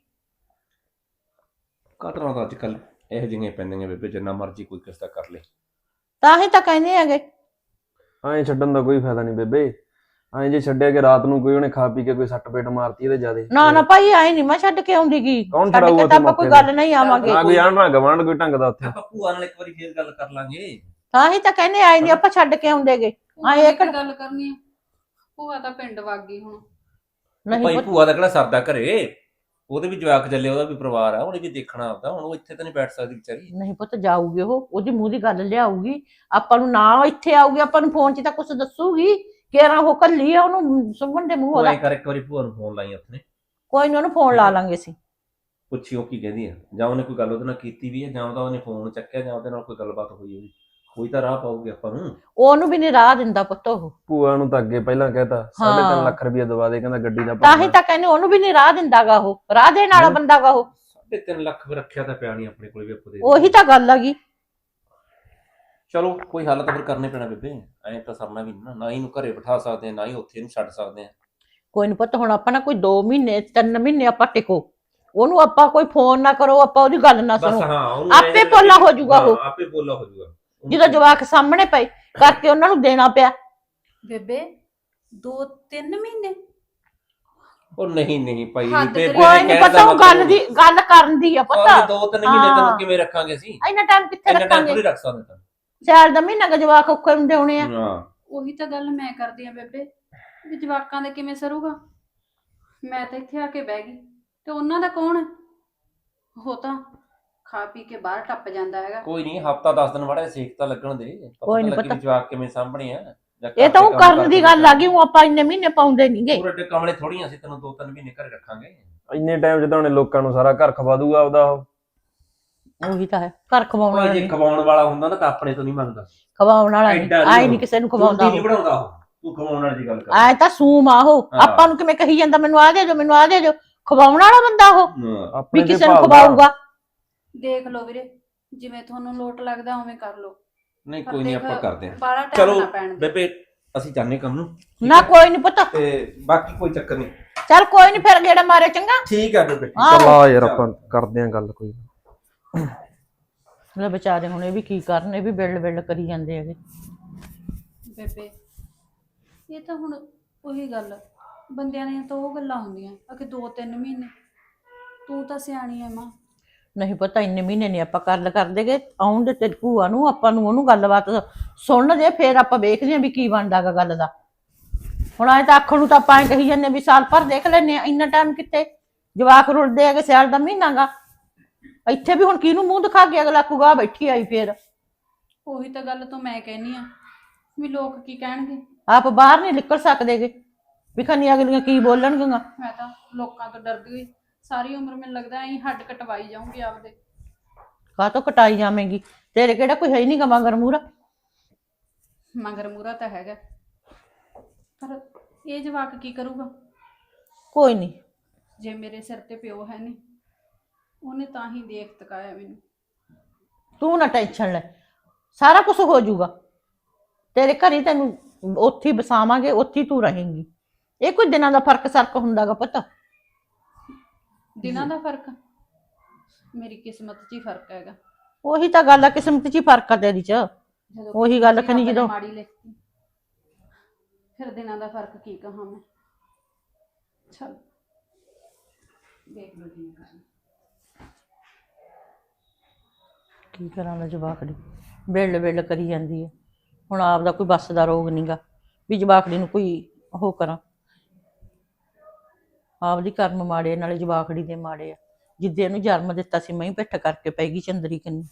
ਕਦਰਾਂ ਤਾਂ ਅੱਜ ਕੱਲ ਇਹੋ ਜਿਹੀਆਂ ਪੈਂਦੀਆਂ ਬੇਬੇ ਜਿੰਨਾ ਮਰਜ਼ੀ ਕੋਈ ਕਿਸ ਦਾ ਕਰ ਲੇ। ਤਾਂ ਹੀ ਤਾਂ ਕਹਿੰਦੇ ਹੈਗੇ। ਐਂ ਛੱਡਣ ਦਾ ਕੋਈ ਫਾਇਦਾ ਨਹੀਂ ਬੇਬੇ। ਐਂ ਜੇ ਛੱਡਿਆ ਕਿ ਰਾਤ ਨੂੰ ਕੋਈ ਉਹਨੇ ਖਾ ਪੀ ਕੇ ਕੋਈ ਸੱਟ ਪੇਟ ਮਾਰਤੀ ਇਹਦੇ ਜਿਆਦੇ। ਨਾ ਨਾ ਭਾਈ ਆਈ ਨਹੀਂ ਮੈਂ ਛੱਡ ਕੇ ਆਉਂਦੀਗੀ ਕੌਣ ਛੱਡ ਕੇ ਤਾਂ ਆਪਾਂ ਕੋਈ ਗੱਲ ਨਹੀਂ ਆਵਾਂਗੇ। ਨਾ ਕੋਈ ਆਣ ਨਾ ਗਵਾਂਡ ਕੋਈ ਢੰਗ ਦਾ ਉੱਥੇ। ਆਪਾਂ ਭੂਆ ਨਾਲ ਇੱਕ ਵਾਰੀ ਫੇਰ ਗੱਲ ਕਰ ਲਾਂਗੇ। ਤਾਂ ਹੀ ਤਾਂ ਕਹਿੰਦੇ ਆਈ ਨਹੀਂ ਆਪਾਂ ਛੱਡ ਕੇ ਆਉਂਦੇਗੇ ਇਹ ਕਿਹੜਾ- ਗੱਲ ਕਰਨੀ ਹੈ ਭੂਆ ਤਾਂ ਪਿੰਡ ਵਗ ਗਈ ਹੁਣ। ਨਹੀਂ ਭਾਈ ਭੂਆ ਦਾ ਕਿਹੜਾ ਸਰਦਾ ਘਰੇ? ਉਹਦੇ ਵੀ ਜਵਾਕ ਚੱਲੇ ਉਹਦਾ ਵੀ ਪਰਿਵਾਰ ਆ ਉਹਨੇ ਵੀ ਦੇਖਣਾ ਆਉਂਦਾ ਹੁਣ ਉਹ ਇੱਥੇ ਤਾਂ ਨਹੀਂ ਬੈਠ ਸਕਦੀ ਵਿਚਾਰੀ। ਨਹੀਂ ਪੁੱਤ ਜਾਊਗੀ ਉਹ। ਉਹਦੀ ਮੂੰਹ ਦੀ ਗੱਲ ਲਿਆਊਗੀ। ਆਪਾਂ ਨੂੰ ਨਾ ਇੱਥੇ ਆਊਗੀ ਆਪਾਂ ਨੂੰ ਫੋਨ 'ਚ ਤਾਂ ਕੁਝ ਦੱਸੂਗੀ। ਕਿਹੜਾ ਉਹ ਕੱਲੀ ਆ ਉਹਨੂੰ ਸੁਮਨ ਦੇ ਮੂੰਹ ਉਹ ਉਹਦਾ ਐ ਕਰ ਇੱਕ ਵਾਰੀ ਭੂਆ ਨੂੰ ਫੋਨ ਲਾਈ ਆਪਣੇ ਕੋਈ ਨਹੀਂ ਉਹਨੂੰ ਫੋਨ ਲਾ ਲਾਂਗੇ ਅਸੀਂ। ਪੁੱਛੀ ਉਹ ਕੀ ਕਹਿੰਦੀ ਆ। ਜਾਂ ਉਹਨੇ ਕੋਈ ਗੱਲ ਉਹਦੇ ਨਾਲ ਕੀਤੀ ਵੀ ਹੈ ਜਾਂ ਉਹਦਾ ਉਹਨੇ ਫੋਨ ਚੱਕਿਆ ਜਾਂ ਉਹਦੇ ਨਾਲ ਕੋਈ ਗੱਲਬਾਤ ਹੋਈ ਹੋਈ ਕੋਈ ਤਾਂ ਰਾਹ ਪਾਉਗੀ ਆਪਾਂ ਨੂੰ। ਉਹਨੂੰ ਵੀ ਨਹੀਂ ਰਾਹ ਦਿੰਦਾ ਪੁੱਤ ਉਹ। ਭੂਆ ਨੂੰ ਤਾਂ ਅੱਗੇ ਪਹਿਲਾਂ ਕਹਿਤਾ 3.5 ਲੱਖ ਰੁਪਏ ਦਵਾ ਦੇ ਕਹਿੰਦਾ ਗੱਡੀ ਦਾ ਤਾਂ ਹੀ। ਤਾਂ ਕਹਿੰਦੇ ਉਹਨੂੰ ਵੀ ਨਹੀਂ ਰਾਹ ਦਿੰਦਾਗਾ ਉਹ। ਰਾਹ ਦੇਣ ਵਾਲਾ। ਬੰਦਾਗਾ ਉਹ। 3.5 ਲੱਖ ਰੱਖਿਆ ਤਾਂ ਪਿਆ ਨਹੀਂ ਆਪਣੇ ਕੋਲ ਵੀ ਆਪਾਂ ਦੇ ਉਹੀ ਤਾਂ ਗੱਲ ਹੈਗੀ। ਚਲੋ ਕੋਈ ਹੱਲ ਤਾਂ ਫਿਰ ਕਰਨੇ ਪੈਣਾ ਬੇਬੇ। ਐਂ ਤਾਂ ਸਰਨਾ ਵੀ ਨੀ ਨਾ ਨਾ ਹੀ ਇਹਨੂੰ ਘਰੇ ਬਿਠਾ ਸਕਦੇ ਆ ਨਾ ਹੀ ਉੱਥੇ ਇਹਨੂੰ ਛੱਡ ਸਕਦੇ ਆ। ਕੋਈ ਨਹੀਂ ਪਤਾ ਹੁਣ ਆਪਾਂ ਨਾ ਕੋਈ 2 ਮਹੀਨੇ 3 ਮਹੀਨੇ ਆਪਾਂ ਟਿਕੋ। ਉਹਨੂੰ ਆਪਾਂ ਕੋਈ ਫੋਨ ਨਾ ਕਰੋ ਆਪਾਂ ਉਹਦੀ ਗੱਲ ਨਾ ਬਸ ਸੁਣੋ। ਹਾਂ ਉਹਨੂੰ ਆਪੇ ਪੋਲਾ ਹੋ ਜਾਊਗਾ ਹਾਂ, ਉਹ। ਆਪੇ ਪੋਲਾ ਹੋ ਜਾਊਗਾ ਜਦੋਂ ਜਵਾਕ ਸਾਹਮਣੇ ਪਏ ਕਰਕੇ ਉਹਨਾਂ ਨੂੰ ਦੇਣਾ ਪਿਆ। ਬੇਬੇ ਦੋ ਤਿੰਨ ਮਹੀਨੇ? ਉਹ ਨਹੀਂ ਨਹੀਂ ਭਾਈ ਹੱਦ ਬੇਬੇ ਕਰੀ। ਕੋਈ ਨਹੀਂ ਪਤਾ ਉਹ ਗੱਲ ਦੀ ਗੱਲ ਕਰਨ ਦੀ ਆ ਪਤਾ। ਦੋ ਤਿੰਨ ਮਹੀਨੇ ਹਾਂ। ਤੈਨੂੰ ਕਿਵੇਂ ਰੱਖਾਂਗੇ ਅਸੀਂ? ਇੰਨਾ ਟਾਈਮ ਕਿੱਥੇ ਇੰਨਾ ਟਾਈਮ ਰੱਖਾਂਗੇ? ਥੋੜੀ ਰੱਖ ਸਕਦੇ ਤਾਂ ਸਿਆਲ ਦਾ ਮਹੀਨਾ ਕ ਜਵਾਕ ਔਖੇ ਹੁੰਦੇ ਹੋਣੇ ਆ। ਹਾਂ। ਉਹੀ ਤਾਂ ਗੱਲ ਮੈਂ ਕਰਦੀ ਆ ਬੇਬੇ ਵੀ ਜਵਾਕਾਂ ਦੇ ਕਿਵੇਂ ਸਰੂਗਾ? ਮੈਂ ਤਾਂ ਇੱਥੇ ਆ ਕੇ ਬਹਿ ਗਈ। ਤੇ ਉਹਨਾਂ ਦਾ ਕੌਣ? ਹੈ ਉਹ ਤਾਂ ਖਾ ਪੀ ਕੇ ਬਾਹਰ ਟੱਪ ਜਾਂਦਾ ਹੈਗਾ। ਕੋਈ ਨਹੀਂ ਹਫਤਾ 10 ਦਿਨ ਵੜਾ ਸੇਕ ਤਾਂ ਲੱਗਣ ਦੇ। ਪਤਾ ਕੋਈ ਨੀ ਪਤਾ। ਜਵਾਕ ਕਿਵੇਂ ਸਾਂਭਣੇ ਆ। ਜਾਂ ਇਹ ਤਾਂ ਦੇ ਉਹ ਕੰਮ ਕਰਨ ਦੀ ਗੱਲ ਆ ਗਈ ਉਹ ਆਪਾਂ ਇੰਨੇ ਮਹੀਨੇ ਪਾਉਂਦੇ ਨਹੀਂਗੇ ਪੂਰੇ ਕਮਲੇ ਥੋੜੀਆਂ ਅਸੀਂ ਤੈਨੂੰ ਦੋ ਤਿੰਨ ਮਹੀਨੇ ਘਰੇ ਰੱਖਾਂਗੇ। ਇੰਨੇ ਟਾਈਮ ਜਦੋਂ ਉਹਨੇ ਲੋਕਾਂ ਨੂੰ ਸਾਰਾ ਘਰ ਖਵਾ ਦੂਗਾ ਉਹਦਾ ਉਹ। ਉਹੀ ਤਾਂ ਹੈ। ਘਰ ਖਵਾਉਣ ਉਹ ਵਾਲਾ ਜੇ ਨਹੀਂ। ਖਵਾਉਣ ਵਾਲਾ ਹੁੰਦਾ ਨਾ ਤਾਂ ਆਪਣੇ ਤੋਂ ਨਹੀਂ ਮੰਗਦਾ ਖਵਾਉਣ ਵਾਲਾ ਨਹੀਂ। ਐਡਾ ਆਏ। ਨਹੀਂ ਕਿਸੇ ਨੂੰ ਖਵਾਉਂਦਾ ਨਹੀਂ। ਬਣਾਉਂਦਾ ਉਹ। ਤੂੰ ਖਵਾਉਣ ਵਾਲੀ ਦੀ ਗੱਲ ਕਰ। ਆਏ ਤਾਂ ਸੂਮ ਆ ਉਹ। ਹਾਂ। ਆਪਾਂ ਨੂੰ ਕਿਵੇਂ ਕਹੀ ਜਾਂਦਾ ਮੈਨੂੰ ਆ ਦੇ ਜੋ ਮੈਨੂੰ ਆ ਦੇ ਜੋ ਖਵਾਉਣ ਵਾਲਾ ਬੰਦਾ ਉਹ। ਹਾਂ। ਆਪਣੇ ਵੀ ਤੇ ਕਿਸੇ ਨੂੰ। ਖਵਾਊਗਾ। ਦੇਖ ਲਓ ਵੀਰੇ ਜਿਵੇਂ ਤੁਹਾਨੂੰ ਲੋਟ ਲੱਗਦਾ ਉਵੇਂ ਕਰ ਲਓ। ਨਹੀਂ ਪਰ ਕੋਈ ਨਹੀਂ ਦੇਖ, ਆਪਾਂ ਕਰਦੇ ਹਾਂ। ਬਾਹਲਾ ਟਾਈਮ ਚਲੋ ਨਾ ਪੈਣ ਦੇ ਬੇਬੇ ਅਸੀਂ ਜਾਣੇ ਕੰਮ ਨੂੰ। ਨਾ ਕੋਈ ਨਹੀਂ ਪਤਾ। ਤੇ ਬਾਕੀ ਕੋਈ ਚੱਕਰ ਨਹੀਂ। ਚੱਲ ਕੋਈ ਨਹੀਂ ਫਿਰ ਗੇੜਾ ਮਾਰੇ ਚੰਗਾ। ਠੀਕ ਹੈ ਬੇਬੇ। ਆਹੋ। ਚਲ ਆ ਯਾਰ ਆਪਾਂ ਕਰਦੇ ਆਂ ਗੱਲ ਕੋਈ। ਲੈ ਵਿਚਾਰੇ ਹੁਣ ਇਹ ਵੀ ਕੀ ਕਰਨ ਇਹ ਵੀ ਬਿਲਡ ਬਿਲਡ ਕਰੀ ਜਾਂਦੇ ਹੈਗੇ। ਬੇਬੇ ਇਹ ਤਾਂ ਹੁਣ ਉਹੀ ਗੱਲ ਬੰਦਿਆਂ ਦੀਆਂ ਤਾਂ ਉਹ ਗੱਲਾਂ ਹੁੰਦੀਆਂ ਆ ਕਿ ਦੋ ਤਿੰਨ ਮਹੀਨੇ ਤੂੰ ਤਾਂ ਸਿਆਣੀ ਐ ਮਾਂ। ਨਹੀਂ ਪਤਾ ਇੰਨੇ ਮਹੀਨੇ ਨਹੀਂ ਆਪਾਂ ਗੱਲ ਕਰਦੇਗੇ ਆਉਣ ਦੇ ਤੇ ਭੂਆ ਨੂੰ ਆਪਾਂ ਨੂੰ ਉਹਨੂੰ ਗੱਲਬਾਤ ਸੁਣਨ ਦੇ ਫਿਰ ਆਪਾਂ ਵੇਖਦੇ ਹਾਂ ਵੀ ਕੀ ਬਣਦਾਗਾ ਗੱਲ ਦਾ। ਹੁਣ ਆਏ ਤਾਂ ਆਖਣ ਨੂੰ ਤਾਂ ਆਪਾਂ ਕਹੀ ਜਾਂਦੇ ਵੀ ਸਾਲ ਭਰ ਦੇਖ ਲੈਨੇ ਆ ਇੰਨਾ ਟਾਈਮ ਕਿੱਥੇ? ਜਵਾਕ ਰੁਲਦੇ ਹੈਗੇ ਸਿਆਲ ਦਾ ਮਹੀਨਾਗਾ। ਇੱਥੇ ਵੀ ਹੁਣ ਕਿਹਨੂੰ ਮੂੰਹ ਦਿਖਾ ਕੇ ਅਗਲਾ ਕੁਗਾ ਬੈਠੀ ਆਈ ਫੇਰ? ਉਹੀ ਤਾਂ ਗੱਲ ਤੋਂ ਮੈਂ ਕਹਿੰਨੀ ਆ ਵੀ ਲੋਕ ਕੀ ਕਹਿਣਗੇ? ਆਪ ਬਾਹਰ ਨਹੀਂ ਨਿਕਲ ਸਕਦੇਗੇ। ਵੀ ਖੰਨੀ ਅਗਲੀਆਂ ਕੀ ਬੋਲਣਗੀਆਂ? ਮੈਂ ਤਾਂ ਲੋਕਾਂ ਤੋਂ ਡਰਦੀ ਹੋਈ। ਸਾਰੀ ਉਮਰ ਮੈਨੂੰ ਲੱਗਦਾ ਐਂ ਹੱਡ ਕਟਵਾਈ ਜਾਊਂਗੀ ਆਪਦੇ। ਕਾਹਤੋਂ ਕਟਾਈ ਜਾਵੇਂਗੀ? ਤੇਰੇ ਕਿਹੜਾ ਕੋਈ ਹੈ ਹੀ ਨਹੀਂ ਗਾ ਮਗਰ ਮੂਰਾ ਮਗਰ ਮੂਰਾ ਤਾਂ ਹੈਗਾ। ਪਰ ਇਹ ਜਵਾਕ ਕੀ ਕਰੂਗਾ? ਕੋਈ ਨਹੀਂ। ਜੇ ਮੇਰੇ ਸਿਰ ਤੇ ਪਿਓ ਹੈ ਨਹੀਂ ਉਹਨੇ ਤਾਂ ਹੀ ਦੇਖ ਤਕਾਇਆ ਮੈਨੂੰ। ਤੂੰ ਨਾ ਟੈਨਸ਼ਨ ਲੈ। ਸਾਰਾ ਕੁਝ ਹੋ ਜਾਊਗਾ। ਤੇਰੇ ਘਰ ਤੈਨੂੰ ਉੱਥੇ ਹੀ ਬਸਾਵਾਂਗੇ ਉੱਥੇ ਹੀ ਤੂੰ ਰਹੇਂਗੀ। ਇਹ ਕੋਈ ਦਿਨਾਂ ਦਾ ਫ਼ਰਕ ਸਰਕ ਹੁੰਦਾਗਾ ਪਤਾ। ਦਿਨਾਂ ਦਾ ਫ਼ਰਕ? ਮੇਰੀ ਕਿਸਮਤ 'ਚ ਹੀ ਫ਼ਰਕ ਹੈਗਾ। ਉਹੀ ਤਾਂ ਗੱਲ ਆ ਕਿਸਮਤ 'ਚ ਹੀ ਫ਼ਰਕ ਆ ਤੇਰੀ 'ਚ। ਜਦੋਂ ਉਹੀ ਗੱਲ ਨੇ ਜਦੋਂ- ਮਾੜੀ ਲਿਖਤੀ। ਫਿਰ ਦਿਨਾਂ ਦਾ ਫ਼ਰਕ ਕੀ ਕਹਾਂ ਮੈਂ? ਚਲ। ਦੇਖ ਲਓ ਜੀ। ਕੀ ਕਰਾਂ ਦਾ? ਜਵਾਕੜੀ ਬਿਲ ਬਿਲ ਕਰੀ ਜਾਂਦੀ ਹੈ। ਹੁਣ ਆਪ ਦਾ ਕੋਈ ਬੱਸ ਦਾ ਰੋਗ ਨਹੀਂਗਾ ਵੀ ਜਵਾਕੜੀ ਨੂੰ ਕੋਈ ਉਹ ਕਰਾਂ। ਆਪਦੀ ਕਰਮ ਮਾੜੇ ਨਾਲੇ ਜਵਾਕੜੀ ਦੇ ਮਾੜੇ ਆ। ਜਿੱਦੇ ਇਹਨੂੰ ਜਨਮ ਦਿੱਤਾ ਸੀ, ਮੈਂ ਹੀ ਪਿੱਠ ਕਰਕੇ ਪੈ ਗਈ ਚੰਦਰੀ ਕੰਨੀ।